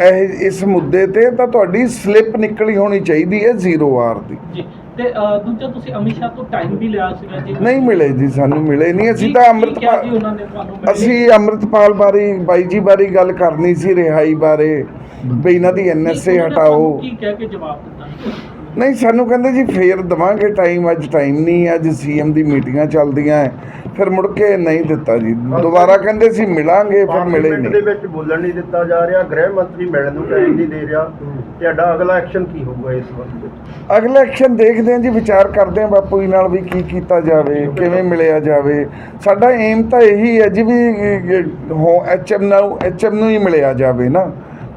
Speaker 3: ਇਹ ਇਸ ਮੁੱਦੇ ਤੇ ਤਾਂ ਤੁਹਾਡੀ ਸਲਿੱਪ ਨਿਕਲੀ ਹੋਣੀ ਚਾਹੀਦੀ ਹੈ ਜ਼ੀਰੋ ਆਰ ਦੀ।
Speaker 4: ਜੀ ਤੇ ਅ, ਦੂਜਾ ਤੁਸੀਂ ਅਮਿਤ ਸ਼ਾਹ ਤੋਂ ਟਾਈਮ ਵੀ ਲਿਆ ਸੀਗਾ ਜੀ।
Speaker 3: ਨਹੀਂ ਮਿਲੇ ਜੀ ਸਾਨੂੰ ਮਿਲੇ ਨਹੀਂ। ਅਸੀਂ
Speaker 4: ਕੀ-
Speaker 3: ਤਾਂ
Speaker 4: ਕੀ ਕਿਹਾ ਜੀ
Speaker 3: ਅੰਮ੍ਰਿਤਪਾਲ
Speaker 4: ਉਹਨਾਂ ਨੇ ਤੁਹਾਨੂੰ ਮਿਲੇ?
Speaker 3: ਅਸੀਂ ਅੰਮ੍ਰਿਤਪਾਲ ਬਾਰੇ ਬਾਈ ਜੀ ਬਾਰੇ ਗੱਲ ਕਰਨੀ ਸੀ ਰਿਹਾਈ ਬਾਰੇ। ਵੀ ਇਹਨਾਂ ਦੀ ਐਨਐਸਏ
Speaker 4: ਉਹਨਾਂ ਨੇ
Speaker 3: ਹਟਾਓ।
Speaker 4: ਤੁਹਾਨੂੰ ਕੀ ਕਹਿ ਕੇ ਜਵਾਬ ਦਿੱਤਾ
Speaker 3: ਨਹੀਂ ਸਾਨੂੰ ਕਹਿੰਦੇ ਜੀ ਫੇਰ ਦਵਾਂਗੇ ਟਾਈਮ ਅੱਜ ਟਾਈਮ ਨਹੀਂ ਹੈ, ਅੱਜ ਸੀਐਮ ਦੀ ਮੀਟਿੰਗਾਂ ਚੱਲਦੀਆਂ ਹੈ। ਫਿਰ ਮੁੜ ਕੇ ਨਹੀਂ ਦਿੱਤਾ ਜੀ। ਦੁਬਾਰਾ ਕਹਿੰਦੇ ਸੀ ਮਿਲਾਂਗੇ ਫਿਰ ਮਿਲੇ
Speaker 8: ਪਾਰਲੀਮੈਂਟ ਦੇ
Speaker 3: ਨਹੀਂ।
Speaker 8: ਵਿੱਚ ਬੋਲਣ ਨਹੀਂ ਦਿੱਤਾ ਜਾ ਰਿਹਾ ਗ੍ਰਹਿ ਮੰਤਰੀ ਮਿਲਣ ਨੂੰ ਟਾਈਮ ਨਹੀਂ ਦੇ ਰਿਹਾ। ਤੁਹਾਡਾ ਅਗਲਾ ਐਕਸ਼ਨ ਕੀ ਹੋਊਗਾ ਇਸ ਵਕਤ?
Speaker 3: ਅਗਲਾ ਐਕਸ਼ਨ ਦੇਖਦੇ ਹਾਂ ਜੀ ਵਿਚਾਰ ਕਰਦੇ ਹਾਂ ਬਾਪੂ ਜੀ ਨਾਲ ਵੀ ਕੀ ਕੀਤਾ ਜਾਵੇ ਕਿਵੇਂ ਮਿਲਿਆ ਜਾਵੇ। ਸਾਡਾ ਏਮ ਤਾਂ ਇਹੀ ਹੈ ਜੀ ਵੀ ਹੋ ਐਚਐਮ ਨੂੰ ਐਚਐਮ ਨੂੰ ਹੀ ਮਿਲਿਆ ਜਾਵੇ ਨਾ।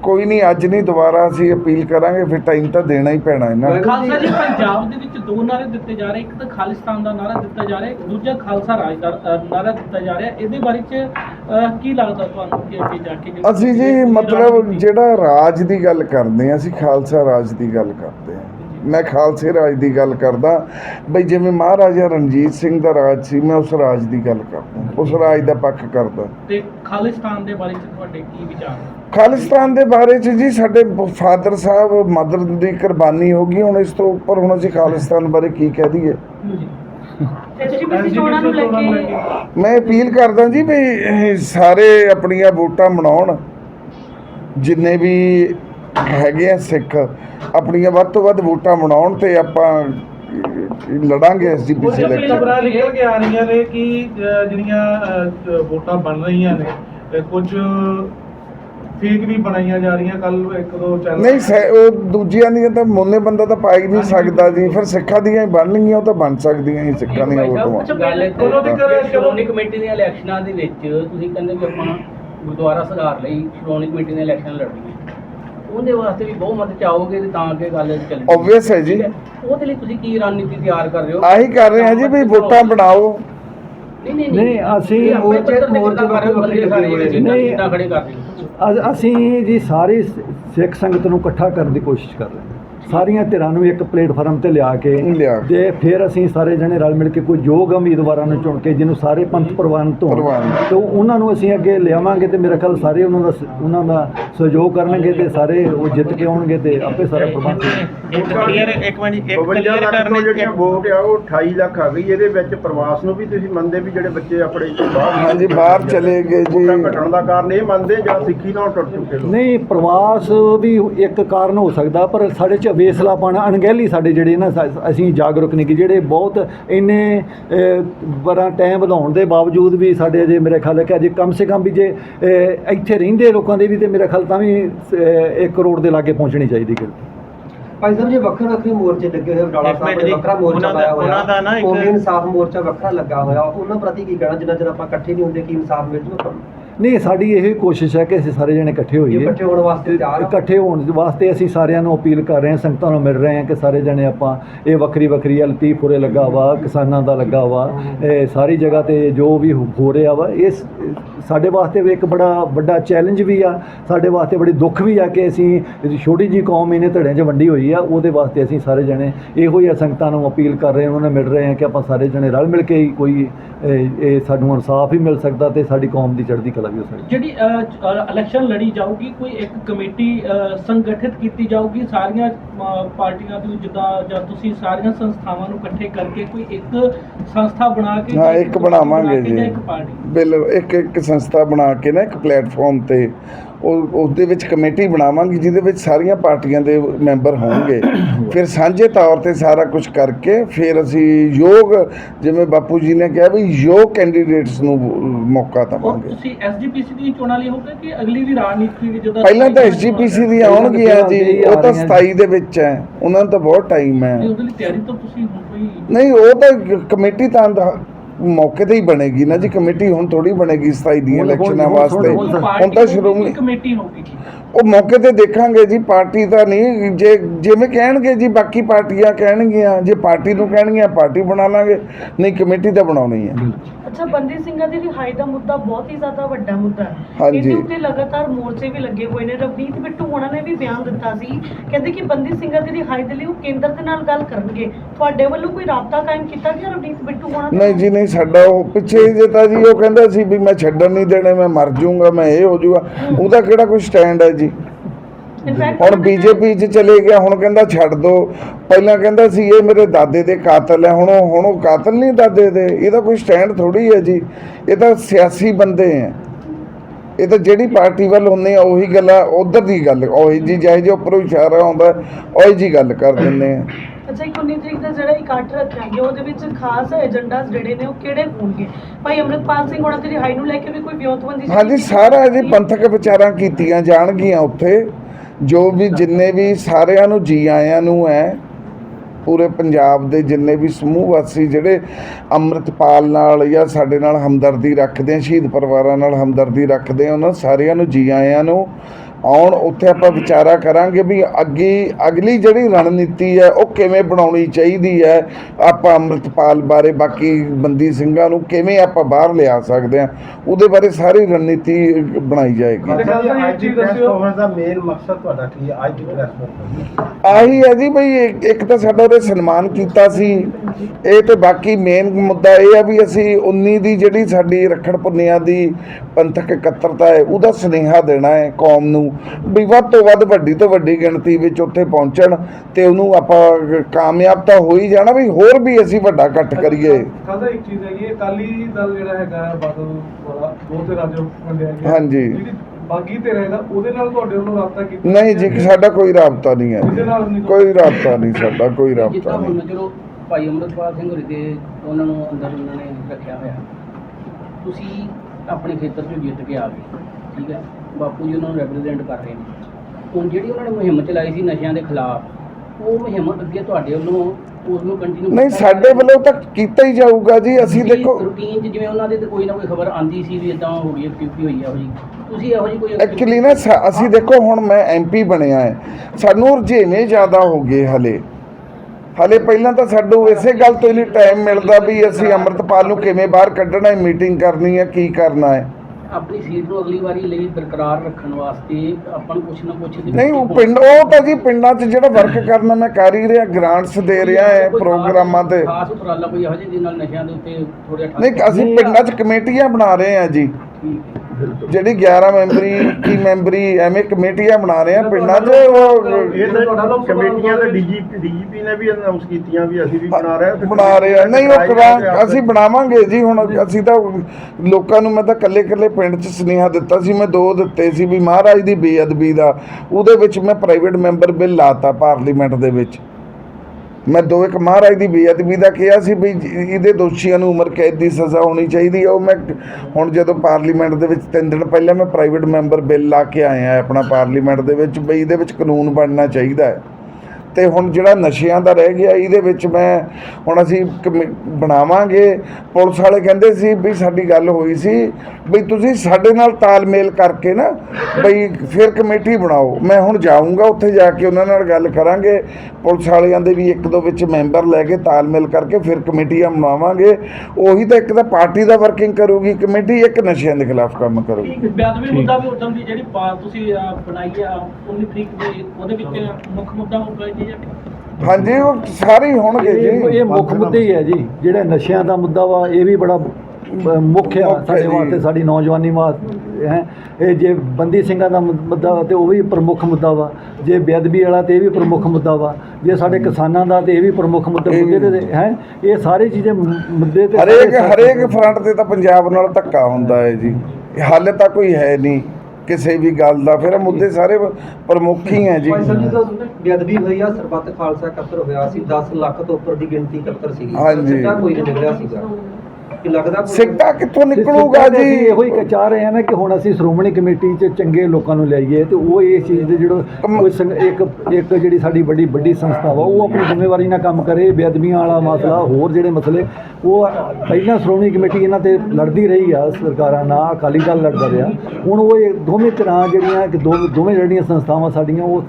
Speaker 3: ਕੋਈ ਨਹੀਂ ਅੱਜ ਨਹੀਂ ਦੁਬਾਰਾ ਅਸੀਂ ਅਪੀਲ ਕਰਾਂਗੇ ਫਿਰ ਟਾਈਮ ਤਾਂ ਦੇਣਾ ਹੀ ਪੈਣਾ ਇਹਨਾਂ ਨੂੰ।
Speaker 4: ਖਾਲਸਾ ਜੀ ਪੰਜਾਬ ਦੇ ਵਿੱਚ ਦੋ ਨਾਰੇ ਦਿੱਤੇ ਜਾ ਰਹੇ ਇੱਕ ਤਾਂ ਖਾਲਿਸਤਾਨ ਦਾ ਨਾਰਾ ਦਿੱਤਾ ਜਾ ਰਿਹਾ ਦੂਜਾ ਖਾਲਸਾ ਰਾਜ ਦਾ ਨਾਰਾ ਦਿੱਤਾ ਜਾ ਰਿਹਾ। ਇਹਦੇ ਬਾਰੇ ਚ ਕੀ ਲੱਗਦਾ ਤੁਹਾਨੂੰ ਕਿ ਅੱਗੇ ਜਾ ਕੇ
Speaker 3: ਅਸੀਂ ਜੀ ਮਤਲਬ ਜਿਹੜਾ ਰਾਜ ਦੀ ਗੱਲ ਕਰਦੇ ਹਾਂ ਅਸੀਂ ਖਾਲਸਾ ਰਾਜ ਦੀ ਗੱਲ ਕਰਦੇ ਹਾਂ। ਮੈਂ ਖਾਲਸੇ ਰਾਜ ਦੀ ਗੱਲ ਕਰਦਾ ਬਈ ਜਿਵੇਂ ਮਹਾਰਾਜਾ ਰਣਜੀਤ ਸਿੰਘ ਦਾ ਰਾਜ ਸੀ ਮੈਂ ਉਸ ਰਾਜ ਦੀ ਗੱਲ ਕਰਦਾ ਉਸ ਰਾਜ ਦਾ ਪੱਖ ਕਰਦਾ।
Speaker 4: ਤੇ ਖਾਲਿਸਤਾਨ ਦੇ ਬਾਰੇ ਚ ਤੁਹਾਡੇ ਕੀ ਵਿਚਾਰ?
Speaker 3: ਖਾਲਿਸਤਾਨ ਦੇ ਬਾਰੇ ਚ ਜੀ ਸਾਡੇ ਫਾਦਰ ਸਾਹਿਬ ਮਦਰ ਦੀ ਕੁਰਬਾਨੀ ਹੋ ਗਈ ਹੁਣ ਇਸ ਤੋਂ ਉੱਪਰ ਹੁਣ ਅਸੀਂ ਖਾਲਿਸਤਾਨ ਬਾਰੇ ਕੀ ਕਹਿ ਦਈਏ?
Speaker 6: ਐਚਜੀਪੀਸੀ ਚੋਣਾਂ ਨੂੰ ਲੈ ਕੇ
Speaker 3: ਮੈਂ ਅਪੀਲ ਕਰਦਾ ਜੀ ਵੀ ਸਾਰੇ ਆਪਣੀਆਂ ਵੋਟਾਂ ਬਣਾਉਣ ਜਿੰਨੇ ਵੀ ਹੈਗੇ ਆ ਸਿੱਖ ਆਪਣੀਆਂ ਵੱਧ ਤੋਂ ਵੱਧ ਵੋਟਾਂ ਬਣਾਉਣ ਤੇ ਆਪਾਂ ਲੜਾਂਗੇ ਐਸਜੀਪੀਸੀ
Speaker 5: ਕੁਝ
Speaker 3: ਇਲੈਕਸ਼ਨ
Speaker 5: ਖਬਰਾਂ ਨਿਕਲ ਕੇ ਆ ਰਹੀਆਂ ਨੇ ਕਿ ਅ, ਜਿਹੜੀਆਂ ਵੋਟਾਂ ਬਣ ਰਹੀਆਂ ਨੇ ਕੁਝ ਫੇਕ ਵੀ ਬਣਾਈਆਂ ਜਾ ਰਹੀਆਂ ਕੱਲ ਇੱਕ ਦੋ ਚੱਲ
Speaker 3: ਨਹੀਂ ਸੈ- ਉਹ ਦੂਜਿਆਂ ਦੀਆਂ ਤਾਂ ਮੁੱਲੇ ਬੰਦਾ ਤਾਂ ਪਾ ਹੀ ਨਹੀਂ ਸਕਦਾ ਜੀ ਫਿਰ ਸਿੱਖਾਂ ਦੀਆਂ ਹੀ ਬਣਨਗੀਆਂ ਉਹ ਤਾਂ ਬਣ ਸਕਦੀਆਂ ਹੀ ਸਿੱਖਾਂ ਦੀਆਂ ਵੋਟਾਂ।
Speaker 5: ਕਦੋਂ
Speaker 6: ਪਹਿਲੇ
Speaker 5: ਦੀ ਕਰ-
Speaker 9: ਸ਼੍ਰੋਮਣੀ ਕਮੇਟੀ ਦੀਆਂ ਇਲੈਕਸ਼ਨਾਂ ਦੇ ਵਿੱਚ ਤੁਸੀਂ ਕਹਿੰਦੇ ਵੀ ਆਪਾਂ ਗੁਰਦੁਆਰਾ ਸੁਧਾਰ ਲਈ ਸ਼੍ਰੋਮਣੀ ਕਮੇਟੀ ਦੀਆਂ ਇਲੈਕਸ਼ਨ ਲੜਨੀਆਂ। ਉਹਦੇ ਵਾਸਤੇ ਵੀ ਬਹੁਮਤ ਚਾਹੋਗੇ ਤੇ ਤਾਂ ਕਿ ਗੱਲ ਚੱਲੇ
Speaker 3: Obvious ਹੈ ਜੀ।
Speaker 9: ਉਹਦੇ ਲਈ ਤੁਸੀਂ ਕੀ ਰਣਨੀਤੀ ਤਿਆਰ ਕਰ ਰਹੇ ਹੋ?
Speaker 3: ਆਹੀ ਕਰ ਰਹੇ ਹਾਂ ਜੀ ਵੀ ਵੋਟਾਂ ਬਣਾਓ।
Speaker 9: ਨਹੀਂ ਨਹੀਂ
Speaker 2: ਅਸੀਂ
Speaker 7: ਮੋਰਚੇ- ਮੋਰਚੇ? ਵੱਖਰੇ
Speaker 9: ਬੰਦੇ ਸਾਰੇ
Speaker 7: ਹੋਏ ਨੇ।
Speaker 2: ਨਹੀਂ। ਅਸੀਂ ਜੀ ਸਾਰੀ ਸਿੱਖ ਸੰਗਤ ਨੂੰ ਇਕੱਠਾ ਕਰਨ ਦੀ ਕੋਸ਼ਿਸ਼ ਕਰ ਰਹੇ ਹਾਂ ਸਾਰੀਆਂ ਧਿਰਾਂ ਨੂੰ ਇੱਕ ਪਲੇਟਫਾਰਮ ਤੇ ਲਿਆ ਕੇ
Speaker 3: ਲਿਆ।
Speaker 2: ਤੇ ਫਿਰ ਅਸੀਂ ਸਾਰੇ ਜਣੇ ਰਲ ਮਿਲ ਕੇ ਕੋਈ ਯੋਗ ਉਮੀਦਵਾਰਾਂ ਨੂੰ ਚੁਣ ਕੇ ਜਿਹਨੂੰ ਸਾਰੇ ਪੰਥ ਹੋਣ
Speaker 3: ਪ੍ਰਵਾਨਿਤ।
Speaker 2: ਤੇ ਉਹਨਾਂ ਨੂੰ ਅਸੀਂ ਅੱਗੇ ਲਿਆਵਾਂਗੇ ਤੇ ਮੇਰੇ ਖਿਆਲ ਸਾਰੇ ਉਹਨਾਂ ਦਾ ਸ- ਉਹਨਾਂ ਦਾ ਸਹਿਯੋਗ ਕਰਨਗੇ ਤੇ ਸਾਰੇ ਉਹ ਜਿੱਤ ਕੇ ਆਉਣਗੇ ਤੇ ਆਪੇ ਸਾਰਾ ਪ੍ਰਬੰਧ ਹੋ ਜਾਊਗਾ।
Speaker 8: ਕਲੀਅਰ ਇੱਕ ਮਿੰਟ ਇੱਕ ਕਲੀਅਰ ਕਰਨੇ ਜਿਹੜੀਆਂ ਵੋਟ ਆ ਉਹ 28 ਕੱਖ ਆ ਗਈ ਇਹਦੇ ਵਿੱਚ ਪ੍ਰਵਾਸ ਨੂੰ ਵੀ ਤੁਸੀਂ ਮੰਨਦੇ ਵੀ ਜਿਹੜੇ ਬੱਚੇ ਆਪਣੇ ਇੱਥੋਂ ਬਾਹਰ
Speaker 3: ਹਾਂਜੀ ਬਾਹਰ ਚਲੇ ਗਏ
Speaker 8: ਵੋਟਾਂ
Speaker 3: ਜੀ
Speaker 8: ਘਟਣ ਦਾ ਕਾਰਨ ਇਹ ਮੰਨਦੇ ਜਾਂ ਸਿੱਖੀ ਨਾਲ ਟੁੱਟ ਚੁੱਕੇ ਲੋਕ
Speaker 2: ਨਹੀਂ ਪ੍ਰਵਾਸ ਵੀ ਇੱਕ ਕਾਰਨ ਹੋ ਸਕਦਾ ਪਰ ਸਾਡੇ ਚ ਵੇਸਲਾਪਣ ਅਣਗਹਿਲੀ ਸਾਡੇ ਜਿਹੜੇ ਨਾ ਅਸੀਂ ਜਾਗਰੂਕ ਨਹੀਂ ਕਿ ਜਿਹੜੇ ਬਹੁਤ ਇੰਨੇ ਬੜਾ ਟਾਈਮ ਵਧਾਉਣ ਦੇ ਬਾਵਜੂਦ ਵੀ ਸਾਡੇ ਅਜੇ ਮੇਰੇ ਖਿਆਲ ਹੈ ਕਿ ਅਜੇ ਕਮ ਸੇ ਕਮ ਵੀ ਜੇ ਇੱਥੇ ਰਹਿੰਦੇ ਲੋਕਾਂ ਦੇ ਵੀ ਤੇ ਮੇਰੇ ਖਿਆਲ ਤਾਂ ਵੀ 1 ਕਰੋੜ ਦੇ ਲਾਗੇ ਪਹੁੰਚਣੀ ਚਾਹੀਦੀ ਗਿਣਤੀ
Speaker 7: ਭਾਈ ਸਾਹਿਬ ਜੀ ਵੱਖਰੇ ਵੱਖਰੇ ਮੋਰਚੇ ਲੱਗੇ ਹੋਏ ਬਡਾਲਾ ਸਾਹਿਬ ਨੇ ਵੱਖਰਾ ਮੋਰਚਾ ਲਾਇਆ ਹੋਇਆ ਉਹਨਾਂ ਦਾ ਨਾ ਕੌਮੀ ਇਨਸਾਫ ਮੋਰਚਾ ਵੱਖਰਾ ਲੱਗਾ ਹੋਇਆ ਉਹਨਾਂ ਪ੍ਰਤੀ ਕੀ ਕਹਿਣਾ? ਜਿੰਨਾ ਚਿਰ ਆਪਾਂ ਇਕੱਠੇ ਨਹੀਂ ਹੁੰਦੇ ਕੀ ਇਨਸਾਫ ਮਿਲ ਜੂਗਾ
Speaker 2: ਨਹੀਂ ਸਾਡੀ ਇਹ ਕੋਸ਼ਿਸ਼ ਹੈ ਕਿ ਅਸੀਂ ਸਾਰੇ ਜਣੇ ਇਕੱਠੇ ਹੋਈਏ।
Speaker 7: ਇਕੱਠੇ ਹੋਣ ਵਾਸਤੇ ਤਿਆਰ
Speaker 2: ਇਕੱਠੇ ਹੋਣ ਵਾਸਤੇ ਅਸੀਂ ਸਾਰਿਆਂ ਨੂੰ ਅਪੀਲ ਕਰ ਰਹੇ ਹਾਂ ਸੰਗਤਾਂ ਨੂੰ ਮਿਲ ਰਹੇ ਹਾਂ ਕਿ ਸਾਰੇ ਜਣੇ ਆਪਾਂ ਇਹ ਵੱਖਰੀ ਵੱਖਰੀ ਆ ਲਤੀਫਪੁਰੇ ਲੱਗਾ ਵਾ ਕਿਸਾਨਾਂ ਦਾ ਲੱਗਾ ਵਾ ਇਹ ਸਾਰੀ ਜਗ੍ਹਾ ਤੇ ਜੋ ਵੀ ਹੋ ਰਿਹਾ ਵਾ ਇਸ ਸਾਡੇ ਵਾਸਤੇ ਵੀ ਇੱਕ ਬੜਾ ਵੱਡਾ ਚੈਲੰਜ ਵੀ ਆ ਸਾਡੇ ਵਾਸਤੇ ਬੜੀ ਦੁੱਖ ਵੀ ਆ ਕਿ ਅਸੀਂ ਛੋਟੀ ਜੀ ਕੌਮ ਇਹਨੇ ਧੜਿਆਂ 'ਚ ਵੰਡੀ ਹੋਈ ਆ ਉਹਦੇ ਵਾਸਤੇ ਅਸੀਂ ਸਾਰੇ ਜਣੇ ਇਹੋ ਹੀ ਆ ਸੰਗਤਾਂ ਨੂੰ ਅਪੀਲ ਕਰ ਰਹੇ ਹਾਂ ਉਹਨਾਂ ਨਾਲ ਮਿਲ ਰਹੇ ਹਾਂ ਕਿ ਆਪਾਂ ਸਾਰੇ ਜਣੇ ਰਲ ਮਿਲ ਕੇ ਹੀ ਕੋਈ ਇਹ ਇਹ ਸਾਨੂੰ ਇਨਸਾਫ ਹੀ ਮਿਲ ਸਕਦਾ ਤੇ ਸਾਡੀ ਕੌਮ ਦੀ ਚੜ੍ਹਦੀ ਕਲਾ ਵੀ ਹੋ ਸਕਦੀ
Speaker 4: ਜਿਹੜੀ ਇਲੈਕਸ਼ਨ ਲੜੀ ਜਾਊਗੀ ਕੋਈ ਇੱਕ ਕਮੇਟੀ ਸੰਗਠਿਤ ਕੀਤੀ ਜਾਊਗੀ ਸਾਰੀਆਂ ਪਾਰਟੀਆਂ ਦੀ ਜਿੱਦਾਂ ਜਾਂ ਤੁਸੀਂ ਸਾਰੀਆਂ ਸੰਸਥਾਵਾਂ ਨੂੰ ਇਕੱਠੇ ਕਰਕੇ ਕੋਈ ਇੱਕ ਸੰਸਥਾ ਬਣਾ ਕੇ
Speaker 3: ਹਾਂ ਇੱਕ ਬਣਾਵਾਂਗੇ ਜੀ
Speaker 4: ਜਾਂ। ਇੱਕ ਪਾਰਟੀ।
Speaker 3: ਬਿਲ ਇੱਕ ਇੱਕ ਸੰਸਥਾ ਬਣਾ ਕੇ ਨਾ ਇੱਕ ਪਲੇਟਫਾਰਮ ਤੇ ਉਹ ਉਹਦੇ ਵਿੱਚ ਕਮੇਟੀ ਬਣਾਵਾਂਗੇ ਜਿਹਦੇ ਵਿੱਚ ਸਾਰੀਆਂ ਪਾਰਟੀਆਂ ਦੇ ਮੈਂਬਰ ਹੋਣਗੇ। ਫਿਰ ਸਾਂਝੇ ਤੌਰ ਤੇ ਸਾਰਾ ਕੁਝ ਕਰਕੇ ਫਿਰ ਅਸੀਂ ਯੋਗ ਜਿਵੇਂ ਬਾਪੂ ਜੀ ਨੇ ਕਿਹਾ ਵੀ ਯੋਗ ਕੈਂਡੀਡੇਟਸ ਨੂੰ ਮੌਕਾ ਦੇਵਾਂਗੇ।
Speaker 4: ਤੁਸੀਂ ਐਸਜੀਪੀਸੀ ਦੀ ਚੋਣਾਂ ਲਈ ਹੋਗਾ ਕਿ ਅਗਲੀ ਵੀ ਰਾਜਨੀਤੀ ਵੀ ਜਿੱਦਾਂ
Speaker 3: ਪਹਿਲਾਂ ਤਾਂ ਐਸਜੀਪੀਸੀ ਦੀਆਂ ਆਉਣਗੀਆਂ ਜੀ ਉਹ ਤਾਂ 27 ਦੇ ਵਿੱਚ ਹੈ ਉਹਨਾਂ ਨੂੰ ਤਾਂ ਬਹੁਤ ਟਾਈਮ ਹੈ।
Speaker 4: ਨਹੀਂ, ਉਹਦੇ ਲਈ ਤਿਆਰੀ ਤਾਂ ਤੁਸੀਂ ਹੁਣ ਕੋਈ
Speaker 3: ਨਹੀਂ ਉਹ ਤਾਂ ਕਮੇਟੀ ਤਾਂ ਦਾ- ਮੌਕੇ ਤੇ ਹੀ ਬਣੇਗੀ ਨਾ ਜੀ ਕਮੇਟੀ ਹੁਣ ਥੋੜੀ ਬਣੇਗੀ 27 ਦੀਆਂ ਇਲੈਕਸ਼ਨਾਂ ਵਾਸਤੇ।
Speaker 2: ਹੁਣ-
Speaker 3: ਤਾਂ ਸ਼੍ਰੋਮਣੀ
Speaker 4: ਕਮੇਟੀ ਹੋਗੀ
Speaker 3: ਉਹ ਮੌਕੇ ਤੇ ਦੇਖਾਂਗੇ ਜੀ ਪਾਰਟੀ ਤਾਂ ਨਹੀਂ ਜੇ ਜਿਵੇਂ ਕਹਿਣਗੇ ਜੀ ਬਾਕੀ ਪਾਰਟੀਆਂ ਕਹਿਣਗੀਆਂ ਜੇ ਪਾਰਟੀ ਨੂੰ ਕਹਿਣਗੀਆਂ ਪਾਰਟੀ ਬਣਾ ਲਾਂਗੇ ਨਹੀਂ ਕਮੇਟੀ ਤਾਂ ਬਣਾਉਣੀ ਹੈ।
Speaker 10: ਅੱਛਾ ਬੰਦੀ ਸਿੰਘਾਂ ਦੀ ਰਿਹਾਈ ਦਾ ਮੁੱਦਾ ਬਹੁਤ ਹੀ ਜ਼ਿਆਦਾ ਵੱਡਾ ਮੁੱਦਾ ਹੈ।
Speaker 3: ਹਾਂਜੀ।
Speaker 10: ਇਹਦੇ ਉੱਤੇ ਲਗਾਤਾਰ ਮੋਰਚੇ ਵੀ ਲੱਗੇ ਹੋਏ ਨੇ। ਰਵਨੀਤ ਬਿੱਟੂ ਹੋਣਾ ਨੇ ਵੀ ਬਿਆਨ ਦਿੱਤਾ ਸੀ। ਕਹਿੰਦੇ ਕਿ ਬੰਦੀ ਸਿੰਘਾਂ ਦੀ ਰਿਹਾਈ ਦੇ ਲਈ ਉਹ ਕੇਂਦਰ ਦੇ ਨਾਲ ਗੱਲ ਕਰਨਗੇ। ਤੁਹਾਡੇ ਵੱਲੋਂ ਕੋਈ ਰਾਬਤਾ ਕਾਇਮ ਕੀਤਾ ਗਿਆ ਰਵਨੀਤ ਬਿੱਟੂ ਹੋਣਾ
Speaker 3: ਨਹੀਂ? ਜੀ ਨਹੀਂ ਸਾਡਾ ਉਹ ਪਿੱਛੇ ਜੇ ਤਾਂ ਜੀ ਉਹ ਕਹਿੰਦਾ ਸੀ ਵੀ ਮੈਂ ਛੱਡਣ ਨਹੀਂ ਦੇਣੇ ਮੈਂ ਮਰ ਜਾਊਂਗਾ ਮੈਂ ਇਹ ਹੋ ਜਾਊਗਾ ਉਹਦਾ ਕਿਹੜਾ ਕੋਈ ਸਟੈਂਡ ਹੈ ਜੀ? ਹੁਣ ਬੀਜੇਪੀ 'ਚ ਚਲੇ ਗਿਆ ਹੁਣ ਕਹਿੰਦਾ ਛੱਡ ਦੋ। ਪਹਿਲਾਂ ਕਹਿੰਦਾ ਸੀ ਇਹ ਮੇਰੇ ਦਾਦੇ ਦੇ ਕਾਤਲ ਹੈ ਹੁਣ ਉਹ ਹੁਣ ਉਹ ਕਾਤਲ ਨਹੀਂ ਦਾਦੇ ਦੇ। ਇਹਦਾ ਕੋਈ ਸਟੈਂਡ ਥੋੜੀ ਹੈ ਜੀ। ਇਹ ਤਾਂ ਸਿਆਸੀ ਬੰਦੇ ਹੈ। ਇਹ ਤਾਂ ਜਿਹੜੀ ਪਾਰਟੀ ਵੱਲ ਹੁੰਦੇ ਆ ਉਹੀ ਗੱਲਾਂ ਉਧਰ ਦੀ ਗੱਲ। ਉਹੀ ਜੀ ਜਿਹੇ ਜੋ ਉੱਪਰੋਂ ਇਸ਼ਾਰਾ ਆਉਂਦਾ ਉਹੀ ਜੀ ਗੱਲ ਕਰ ਦਿੰਦੇ ਆ।
Speaker 10: ਅੱਛਾ 19 ਤਰੀਕ ਦਾ ਜਿਹੜਾ ਇਕੱਠ ਰੱਖਿਆ ਗਿਆ ਉਹਦੇ ਵਿੱਚ ਖਾਸ ਏਜੰਡਾ ਜਿਹੜੇ ਨੇ ਉਹ ਕਿਹੜੇ ਹੋਣਗੇ? ਭਾਈ ਅੰਮ੍ਰਿਤਪਾਲ ਸਿੰਘ ਹੋਣਾ ਦੀ ਰਿਹਾਈ ਨੂੰ ਲੈ ਕੇ ਵੀ ਕੋਈ ਵਿਉਂਤਬੰਦੀ
Speaker 3: ਹਾਂਜੀ ਸਾਰਾ ਜੀ ਪੰਥਕ ਵਿਚਾਰਾਂ ਕੀਤੀਆਂ ਜਾਣਗੀਆਂ ਉੱਥੇ। ਜੋ ਵੀ ਜਿੰਨੇ ਵੀ ਸਾਰਿਆਂ ਨੂੰ ਜੀ ਆਇਆਂ ਨੂੰ ਹੈ ਪੂਰੇ ਪੰਜਾਬ ਦੇ ਜਿੰਨੇ ਵੀ ਸਮੂਹ ਵਾਸੀ ਜਿਹੜੇ ਅੰਮ੍ਰਿਤਪਾਲ ਨਾਲ ਜਾਂ ਸਾਡੇ ਨਾਲ ਹਮਦਰਦੀ ਰੱਖਦੇ ਆ, ਸ਼ਹੀਦ ਪਰਿਵਾਰਾਂ ਨਾਲ ਹਮਦਰਦੀ ਰੱਖਦੇ ਆ, ਉਹਨਾਂ ਸਾਰਿਆਂ ਨੂੰ ਜੀ ਆਇਆਂ ਨੂੰ ਆਉਣ, ਉੱਥੇ ਆਪਾਂ ਵਿਚਾਰਾ ਕਰਾਂਗੇ ਵੀ ਅੱਗੇ, ਅਗਲੀ ਜਿਹੜੀ ਰਣਨੀਤੀ ਹੈ ਉਹ ਕਿਵੇਂ ਬਣਾਉਣੀ ਚਾਹੀਦੀ ਹੈ ਆਪਾਂ ਅੰਮ੍ਰਿਤਪਾਲ ਬਾਰੇ ਬਾਕੀ ਬੰਦੀ ਸਿੰਘਾਂ ਨੂੰ ਕਿਵੇਂ ਆਪਾਂ ਬਾਹਰ ਲਿਆ ਸਕਦੇ ਆ ਉਹਦੇ ਬਾਰੇ ਸਾਰੀ ਰਣਨੀਤੀ ਬਣਾਈ ਜਾਏਗੀ।
Speaker 5: ਅੱਜ ਦੀ press conference
Speaker 8: ਦਾ ਮੇਨ ਮਕਸਦ ਤੁਹਾਡਾ ਕੀ ਹੈ? ਅੱਜ ਦੀ ਪ੍ਰੈਸ ਕਾਨਫਰੰਸ
Speaker 3: ਆਹੀ ਹੈ ਜੀ ਬਈ ਇੱਕ ਇੱਕ ਤਾਂ ਸਾਡਾ ਉਹਦੇ ਸਨਮਾਨ ਕੀਤਾ ਸੀ। ਇਹ ਤੇ ਬਾਕੀ ਮੇਨ ਮੁੱਦਾ ਇਹ ਆ ਵੀ ਅਸੀਂ 19 ਦੀ ਜਿਹੜੀ ਸਾਡੀ ਰੱਖੜ ਪੁੰਨਿਆ ਦੀ ਪੰਥਕ ਇਕੱਤਰਤਾ ਹੈ ਉਹਦਾ ਸੁਨੇਹਾ ਦੇਣਾ ਹੈ ਕੌਮ ਨੂੰ ਵੀ ਵੱਧ ਤੋਂ ਵੱਧ ਵੱਡੀ ਤੋਂ ਵੱਡੀ ਗਿਣਤੀ ਵਿੱਚ ਉੱਥੇ ਪਹੁੰਚਣ ਤੇ ਉਹਨੂੰ ਆਪਾਂ ਕਾਮਯਾਬ ਤਾਂ ਹੋ ਹੀ ਜਾਣਾ ਵੀ ਹੋਰ ਵੀ ਅਸੀਂ ਵੱਡਾ ਇਕੱਠ ਕਰੀਏ।
Speaker 5: ਖਾਦਾ ਇੱਕ ਚੀਜ਼ ਹੈਗੀ ਅਕਾਲੀ ਦਲ ਜਿਹੜਾ ਹੈਗਾ ਬਾਦਲ ਵਾਲਾ ਦੋ ਤੇ ਰਾਜੋ ਵੰਡਿਆ ਗਿਆ
Speaker 3: ਹਾਂਜੀ।
Speaker 5: ਜਿਹੜੀ ਬਾਗੀ ਤੇ ਰਹੇਗਾ ਉਹਦੇ ਨਾਲ ਤੁਹਾਡੇ ਵੱਲੋਂ ਰਾਬਤਾ ਕੀਤਾ
Speaker 3: ਨਹੀਂ ਜੀ ਸਾਡਾ ਕੋਈ ਰਾਬਤਾ ਨਹੀਂ ਹੈ ਜੀ। ਕੋਈ ਰਾਬਤਾ ਨਹੀਂ ਸਾਡਾ ਕੋਈ ਰਾਬਤਾ
Speaker 9: ਜਿੱਦਾਂ
Speaker 3: ਨਹੀਂ।
Speaker 9: ਹੁਣ ਚਲੋ ਭਾਈ ਅਮਰਤਪਾਲ ਸਿੰਘ ਹੋਰੀ ਦੇ ਉਹਨਾਂ ਨੂੰ ਅੰਦਰ ਉਹਨਾਂ ਨੇ ਰੱਖਿਆ ਹੋਇਆ ਤੁਸੀਂ ਆਪਣੇ ਖੇਤਰ 'ਚੋਂ ਜਿੱਤ ਕੇ ਆ ਗਏ ਠੀਕ ਹੈ? ਬਾਪੂ ਜੀ ਉਹਨਾਂ ਨੂੰ ਰੈਪਰੈਜ਼ੈਂਟ ਕਰ ਰਹੇ ਨੇ। ਹੁਣ ਜਿਹੜੀ ਉਹਨਾਂ ਨੇ ਮੁਹਿੰਮ ਚਲਾਈ ਸੀ ਨਸ਼ਿਆਂ ਦੇ ਖਿਲਾਫ ਉਹ ਮੁਹਿੰਮ ਅੱਗੇ ਤੁਹਾਡੇ ਵੱਲੋਂ ਕੰਟੀਨਿਊ
Speaker 3: ਨਹੀਂ ਸਾਡੇ ਵੱਲੋਂ ਤਾਂ ਕੀਤਾ ਹੀ ਜਾਊਗਾ ਜੀ ਅਸੀਂ ਦੇਖੋ
Speaker 9: ਰੂਟੀਨ 'ਚ ਜਿਵੇਂ ਉਹਨਾਂ ਦੇ ਤੇ ਕੋਈ ਨਾ ਕੋਈ ਖਬਰ ਆਂਦੀ ਸੀ ਵੀ ਇਦਾਂ ਹੋ ਰਹੀ ਐਕਟੀਵਿਟੀ ਹੋਈ ਆ ਹੋ ਜੀ ਤੁਸੀਂ ਇਹੋ ਜੀ ਕੋਈ
Speaker 3: ਐਕਚੁਅਲੀ ਨਾ ਸਾ- ਅਸੀਂ ਦੇਖੋ ਹੁਣ ਮੈਂ ਐਮਪੀ ਬਣਿਆ ਹੈ। ਸਾਨੂੰ ਰੁਝੇਵੇਂ ਜ਼ਿਆਦਾ ਹੋ ਗਏ ਹਲੇ। ਹਲੇ ਪਹਿਲਾਂ ਤਾਂ ਸਾਨੂੰ ਇਸੇ ਗੱਲ ਤੋਂ ਹੀ ਟਾਈਮ ਮਿਲਦਾ ਵੀ ਅਸੀਂ ਅੰਮ੍ਰਿਤਪਾਲ ਨੂੰ ਕਿਵੇਂ ਬਾਹਰ ਕੱਢਣਾ ਹੈ ਮੀਟਿੰਗ ਕਰਨੀ ਹੈ ਕੀ ਕਰਨਾ ਹੈ।
Speaker 9: ਆਪਣੀ ਸੀਟ ਨੂੰ ਅਗਲੀ ਵਾਰੀ ਲਈ ਬਰਕਰਾਰ ਰੱਖਣ ਵਾਸਤੇ ਆਪਾਂ ਨੂੰ ਕੁਛ ਨਾ ਕੁਛ
Speaker 3: ਨਹੀਂ ਉਹ ਪਿੰਡ ਉਹ ਤਾਂ ਜੀ ਪਿੰਡਾਂ 'ਚ ਜਿਹੜਾ ਵਰਕ ਕਰਨਾ ਮੈਂ ਕਰ ਹੀ ਰਿਹਾ ਗ੍ਰਾਂਟਸ ਦੇ ਰਿਹਾ ਹੈ ਪ੍ਰੋਗਰਾਮਾਂ ਤੇ।
Speaker 9: ਖਾਸ ਉਪਰਾਲਾ ਕੋਈ ਇਹੋ ਜਿਹੇ ਜਿਹਦੇ ਨਾਲ ਨਸ਼ਿਆਂ ਦੇ ਉੱਤੇ ਥੋੜਾ
Speaker 3: ਨਹੀਂ ਅਸੀਂ ਪਿੰਡਾਂ 'ਚ ਕਮੇਟੀਆਂ ਬਣਾ ਰਹੇ ਹਾਂ ਜੀ। ਜਿਹੜੀ 11 ਮੈਂਬਰੀ 21 ਮੈਂਬਰੀ ਐਵੇਂ ਕਮੇਟੀਆਂ ਬਣਾ ਰਹੇ ਹਾਂ ਪਿੰਡਾਂ 'ਚ ਉਹ
Speaker 8: ਇਹ ਤਾਂ ਕਮੇਟੀਆਂ ਦੇ ਡੀਜੀਪੀ ਡੀਜੀਪੀ ਨੇ ਵੀ ਅਨਾਉਂਸ ਕੀਤੀਆਂ ਵੀ ਅਸੀਂ ਵੀ ਬਣਾ ਰਹੇ ਹਾਂ ਤੇ
Speaker 3: ਬਣਾ ਰਹੇ ਆ। ਨਹੀਂ ਉਹ ਕਰਾਂ ਅਸੀਂ ਬਣਾਵਾਂਗੇ ਜੀ ਹੁਣ। ਅਸੀਂ ਤਾਂ ਲੋਕਾਂ ਨੂੰ ਮੈਂ ਤਾਂ ਕੱਲੇ ਕੱਲੇ ਪਿੰਡ 'ਚ ਸੁਨੇਹਾ ਦਿੱਤਾ ਸੀ। ਮੈਂ ਦੋ ਦਿੱਤੇ ਸੀ ਵੀ ਮਹਾਰਾਜ ਦੀ ਬੇਅਦਬੀ ਦਾ। ਉਹਦੇ ਵਿੱਚ ਮੈਂ ਪ੍ਰਾਈਵੇਟ ਮੈਂਬਰ ਬਿੱਲ ਲਾਤਾ ਪਾਰਲੀਮੈਂਟ ਦੇ ਵਿੱਚ। ਮੈਂ ਦੋ ਇੱਕ ਮਹਾਰਾਜ ਦੀ ਬੇਅਦਬੀ ਦਾ ਕਿਹਾ ਸੀ ਵੀ ਇਹਦੇ ਦੋਸ਼ੀਆਂ ਨੂੰ ਉਮਰ ਕੈਦ ਦੀ ਸਜ਼ਾ ਹੋਣੀ ਚਾਹੀਦੀ ਹੈ ਉਹ ਮੈਂ ਹੁਣ ਜਦੋਂ ਪਾਰਲੀਮੈਂਟ ਦੇ ਵਿੱਚ ਤਿੰਨ ਦਿਨ ਪਹਿਲਾਂ ਮੈਂ ਪ੍ਰਾਈਵੇਟ ਮੈਂਬਰ ਬਿੱਲ ਲਾ ਕੇ ਆਇਆ ਆਪਣਾ ਪਾਰਲੀਮੈਂਟ ਦੇ ਵਿੱਚ ਵੀ ਇਹਦੇ ਵਿੱਚ ਕਾਨੂੰਨ ਬਣਨਾ ਚਾਹੀਦਾ ਹੈ। ਤੇ ਹੁਣ ਜਿਹੜਾ ਨਸ਼ਿਆਂ ਦਾ ਰਹਿ ਗਿਆ, ਇਹਦੇ ਵਿੱਚ ਮੈਂ ਹੁਣ ਅਸੀਂ ਕਮੇ- ਬਣਾਵਾਂਗੇ। ਪੁਲਿਸ ਵਾਲੇ ਕਹਿੰਦੇ ਸੀ ਵੀ ਸਾਡੀ ਗੱਲ ਹੋਈ ਸੀ ਵੀ ਤੁਸੀਂ ਸਾਡੇ ਨਾਲ ਤਾਲਮੇਲ ਕਰਕੇ ਨਾ ਬਈ ਫਿਰ ਕਮੇਟੀ ਬਣਾਓ। ਮੈਂ ਹੁਣ ਜਾਊਂਗਾ ਉੱਥੇ ਜਾ ਕੇ ਉਹਨਾਂ ਨਾਲ ਗੱਲ ਕਰਾਂਗੇ। ਪੁਲਿਸ ਵਾਲਿਆਂ ਦੇ ਵੀ ਇੱਕ ਦੋ ਵਿੱਚ ਮੈਂਬਰ ਲੈ ਕੇ ਤਾਲਮੇਲ ਕਰਕੇ ਫਿਰ ਕਮੇਟੀਆਂ ਬਣਾਵਾਂਗੇ। ਉਹੀ ਤਾਂ ਇੱਕ ਤਾਂ ਪਾਰਟੀ ਦਾ ਵਰਕਿੰਗ ਕਰੂਗੀ ਕਮੇਟੀ ਇੱਕ ਨਸ਼ਿਆਂ ਦੇ ਖਿਲਾਫ ਕੰਮ ਕਰੂਗੀ।
Speaker 4: ਬਿਆਦਵੀ ਮੁੱਦਾ ਵੀ ਉਦਮ ਦੀ ਜਿਹੜੀ ਪਾ ਤੁਸੀਂ ਅਹ, ਬਣਾਈ ਆ 19 ਤਰੀਕ ਦੇ ਉਹਦੇ ਵਿੱਚ ਮੁੱਖ ਮੁੱਦਾ ਹੋਊਗਾ ਜੀ ਜਾਂ?
Speaker 3: ਹਾਂਜੀ ਉਹ ਸਾਰੇ ਹੀ ਹੋਣਗੇ ਜੀ।
Speaker 2: ਇਹ ਮੁੱਖ ਮੁੱਦੇ ਹੀ ਹੈ ਜੀ। ਜਿਹੜੇ ਨਸ਼ਿਆਂ ਦਾ ਮੁੱਦਾ ਵਾ ਇਹ ਵੀ ਬੜਾ ਅ, ਮੁੱਖ ਆ
Speaker 3: ਮੁੱਖ ਹੈ
Speaker 2: ਸਾਡੇ
Speaker 3: ਜੀ।
Speaker 2: ਵਾਸਤੇ ਸਾਡੀ ਨੌਜਵਾਨੀ ਵਾਸਤੇ ਹੈ। ਇਹ ਜੇ ਬੰਦੀ ਸਿੰਘਾਂ ਦਾ ਮੁ- ਮੁੱਦਾ ਵਾ ਤੇ ਉਹ ਵੀ ਪ੍ਰਮੁੱਖ ਮੁੱਦਾ ਵਾ। ਜੇ ਬੇਅਦਬੀ ਵਾਲਾ ਤੇ ਇਹ ਵੀ ਪ੍ਰਮੁੱਖ ਮੁੱਦਾ ਵਾ। ਜੇ ਸਾਡੇ ਕਿਸਾਨਾਂ ਦਾ ਤੇ ਇਹ ਵੀ ਪ੍ਰਮੁੱਖ ਮੁੱਦਾ
Speaker 3: ਇਹ ਵੀ।
Speaker 2: ਮੁੱਦੇ ਤੇ ਹੈ ਇਹ ਸਾਰੇ ਚੀਜ਼ਾਂ ਮੁ- ਮੁੱਦੇ ਤੇ
Speaker 3: ਹਰੇਕ
Speaker 2: ਸਾਰੇ-
Speaker 3: ਹਰੇਕ ਫਰੰਟ ਤੇ ਤਾਂ ਪੰਜਾਬ ਨਾਲ ਧੱਕਾ ਹੁੰਦਾ ਹੈ ਜੀ। ਹੱਲ ਤਾਂ ਕੋਈ ਹੈ ਨਹੀਂ ਕਿਸੇ ਵੀ ਗੱਲ ਦਾ। ਫਿਰ ਮੁੱਦੇ ਸਾਰੇ ਪ੍ਰਮੁੱਖ ਹੀ ਹੈ ਜੀ।
Speaker 7: ਭਾਈ ਸਾਹਿਬ ਜਦੋਂ ਬੇਅਦਬੀ ਹੋਈ ਆ ਸਰਬੱਤ ਖਾਲਸਾ ਇਕੱਤਰ ਹੋਇਆ ਸੀ 10 ਲੱਖ ਤੋਂ ਉੱਪਰ ਦੀ ਗਿਣਤੀ ਇਕੱਤਰ ਸੀਗੀ।
Speaker 3: ਹਾਂਜੀ।
Speaker 7: ਸਿੱਟਾ ਕੋਈ ਨਹੀਂ ਨਿਕਲਿਆ ਸੀਗਾ। ਕਿ ਲੱਗਦਾ ਕੋਈ-
Speaker 3: ਸਿੱਕਾ ਕਿੱਥੋਂ ਨਿਕਲੂਗਾ ਜੀ?
Speaker 2: ਇਹੋ ਹੀ ਚਾਹ ਰਹੇ ਹਾਂ ਨਾ ਕਿ ਹੁਣ ਅਸੀਂ ਸ਼੍ਰੋਮਣੀ ਕਮੇਟੀ 'ਚ ਚੰਗੇ ਲੋਕਾਂ ਨੂੰ ਲਿਆਈਏ ਤੇ ਉਹ ਇਸ ਚੀਜ਼ ਦੇ ਜਿਹੜਾ ਕੋਈ ਸੰਗ- ਇੱਕ ਇੱਕ ਜਿਹੜੀ ਸਾਡੀ ਵੱਡੀ ਵੱਡੀ ਸੰਸਥਾ ਵਾ ਉਹ ਆਪਣੀ ਜ਼ਿੰਮੇਵਾਰੀ ਨਾਲ ਕੰਮ ਕਰੇ ਬੇਅਦਬੀਆਂ ਵਾਲਾ ਮਸਲਾ ਹੋਰ ਜਿਹੜੇ ਮਸਲੇ ਉਹ ਪਹਿਲਾਂ ਸ਼੍ਰੋਮਣੀ ਕਮੇਟੀ ਇਹਨਾਂ ਤੇ ਲੜਦੀ ਰਹੀ ਆ ਸਰਕਾਰਾਂ ਨਾਲ ਅਕਾਲੀ ਦਲ ਲੜਦਾ ਰਿਹਾ। ਹੁਣ ਉਹ ਇਹ ਦੋਵੇਂ ਤਰ੍ਹਾਂ ਜਿਹੜੀਆਂ ਕਿ ਦੋ- ਦੋਵੇਂ ਜਿਹੜੀਆਂ ਸੰਸਥਾਵਾਂ ਸਾਡੀਆਂ ਉਹ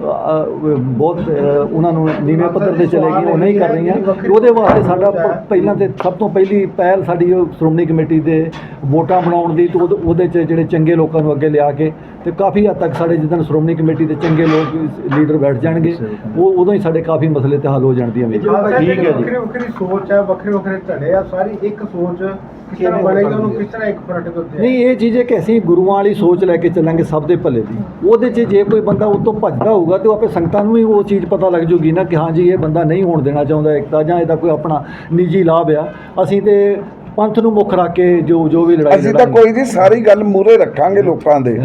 Speaker 2: ਬਹੁਤ ਉਹਨਾਂ ਨੂੰ ਨੀਵੇਂ ਪੱਧਰ ਤੇ ਚਲੇ ਗਈਆਂ ਉਹ ਨਹੀਂ ਕਰ ਰਹੀਆਂ। ਉਹਦੇ ਵਾਸਤੇ ਸਾਡਾ ਪਹਿਲਾਂ ਤੇ ਸਭ ਤੋਂ ਪਹਿਲੀ ਪਹਿਲ ਸਾਡੀ ਉਹ ਸ਼੍ਰੋਮਣੀ ਕਮੇਟੀ ਦੇ ਵੋਟਾਂ ਬਣਾਉਣ ਦੀ ਤੇ ਉਹਦੇ- 'ਚ ਜਿਹੜੇ ਚੰਗੇ ਲੋਕਾਂ ਨੂੰ ਅੱਗੇ ਲਿਆ ਕੇ ਤੇ ਕਾਫੀ ਹੱਦ ਤੱਕ ਸਾਡੇ ਜਿੱਦਣ ਸ਼੍ਰੋਮਣੀ ਕਮੇਟੀ ਦੇ ਚੰਗੇ ਲੋਕ ਲੀਡਰ ਬੈਠ ਜਾਣਗੇ ਉਹ ਉਦੋਂ ਹੀ ਸਾਡੇ ਕਾਫੀ ਮਸਲੇ ਤੇ ਹੱਲ ਹੋ ਜਾਣਦੀਆਂ ਵੀ
Speaker 8: ਠੀਕ ਹੈ ਜੀ। ਵੱਖਰੀ ਵੱਖਰੀ ਸੋਚ ਹੈ ਵੱਖਰੇ ਵੱਖਰੇ ਧੜੇ ਆ ਸਾਰੀ ਇੱਕ ਸੋਚ ਕਿਸ ਤਰ੍ਹਾਂ ਬਣੇਗੀ ਉਹਨੂੰ ਕਿਸ ਤਰ੍ਹਾਂ ਇੱਕ ਫਰੰਟ ਦੇ ਉੱਤੇ
Speaker 2: ਨਹੀਂ ਇਹ ਚੀਜ਼ ਹੈ ਕਿ ਅਸੀਂ ਗੁਰੂਆਂ ਵਾਲੀ ਸੋਚ ਲੈ ਕੇ ਚੱਲਾਂਗੇ ਸਭ ਦੇ ਭਲੇ ਦੀ। ਉਹਦੇ 'ਚ ਜੇ ਕੋਈ ਬੰਦਾ ਉਹ ਤੋਂ ਭੱਜਦਾ ਹੋਊਗਾ ਤੇ ਉਹ ਆਪੇ ਸੰਗਤਾਂ ਨੂੰ ਵੀ ਉਹ ਚੀਜ਼ ਪਤਾ ਲੱਗ ਜੂਗੀ ਨਾ ਕਿ ਹਾਂ ਜੀ ਇਹ ਬੰਦਾ ਨਹੀਂ ਹੋਣ ਦੇਣਾ ਚਾਹੁੰਦਾ ਇੱਕ ਜਾਂ ਇਹਦਾ ਕੋਈ ਆਪਣਾ ਨਿੱਜੀ ਲਾਭ ਆ। ਅਸੀਂ ਤੇ ਪੰਥ ਨੂੰ ਮੁੱਖ ਰੱਖ ਕੇ ਜੋ ਜੋ ਵੀ ਲੜਾਈ
Speaker 3: ਅਸੀਂ ਤਾਂ ਕੋਈ ਨਹੀਂ ਸਾਰੀ ਗੱਲ ਮੂਰੇ ਰੱਖਾਂਗੇ ਲੋਕਾਂ ਦੇ?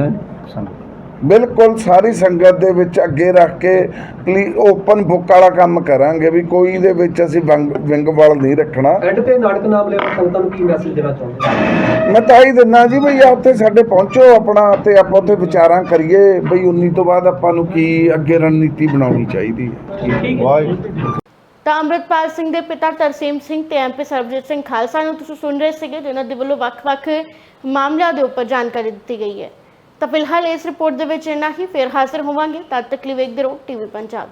Speaker 3: ਬਿਲਕੁਲ ਸਾਰੀ ਸੰਗਤ ਦੇ ਵਿੱਚ ਅੱਗੇ ਰੱਖ ਕੇ ਓਪਨ ਬੁੱਕ ਵਾਲਾ ਕੰਮ ਕਰਾਂਗੇ ਵੀ ਕੋਈ ਦੇ ਵਿੱਚ ਅਸੀਂ ਵਿੰਗ ਵਾਲ ਨਹੀਂ ਰੱਖਣਾ।
Speaker 7: ਐਂਡ ਤੇ ਨਾਟਕ ਨਾਮ ਲੈ ਸੰਗਤਾਂ ਨੂੰ ਕੀ ਮੈਸੇਜ ਦੇਣਾ ਚਾਹੁੰਦੇ
Speaker 3: ਮੈਂ ਤਾਂ ਹੀ ਦਿੰਦਾ ਜੀ ਬਈ ਆ ਉੱਥੇ ਸਾਡੇ ਪਹੁੰਚੋ ਆਪਣਾ ਤੇ ਆਪਾਂ ਉੱਥੇ ਵਿਚਾਰਾਂ ਕਰੀਏ ਬਈ 19 ਤੋਂ ਬਾਅਦ ਆਪਾਂ ਨੂੰ ਕੀ ਅੱਗੇ ਰਣਨੀਤੀ ਬਣਾਉਣੀ ਚਾਹੀਦੀ ਹੈ। ਵਾਹਿਗੁਰੂ
Speaker 1: ਤਾਂ ਅੰਮ੍ਰਿਤਪਾਲ ਸਿੰਘ ਦੇ ਪਿਤਾ ਤਰਸੀਮ ਸਿੰਘ ਤੇ ਐਮਪੀ ਸਰਬਜੀਤ ਸਿੰਘ ਖਾਲਸਾ ਨੂੰ ਤੁਸੀਂ ਸੁਣ ਰਹੇ ਸੀਗੇ ਜਿਨ੍ਹਾਂ ਦੇ ਵੱਲੋਂ ਵੱਖ-ਵੱਖ ਮਾਮਲਿਆਂ ਦੇ ਉੱਪਰ ਜਾਣਕਾਰੀ ਦਿੱਤੀ ਗਈ ਹੈ। ਤਾਂ ਫਿਲਹਾਲ ਇਸ ਰਿਪੋਰਟ ਦੇ ਵਿੱਚ ਇੰਨਾ ਹੀ। ਫਿਰ ਹਾਜ਼ਰ ਹੋਵਾਂਗੇ। ਤਦ ਤੱਕ ਲਈ ਵੇਖਦੇ ਰਹੋ ਟੀਵੀ ਪੰਜਾਬ।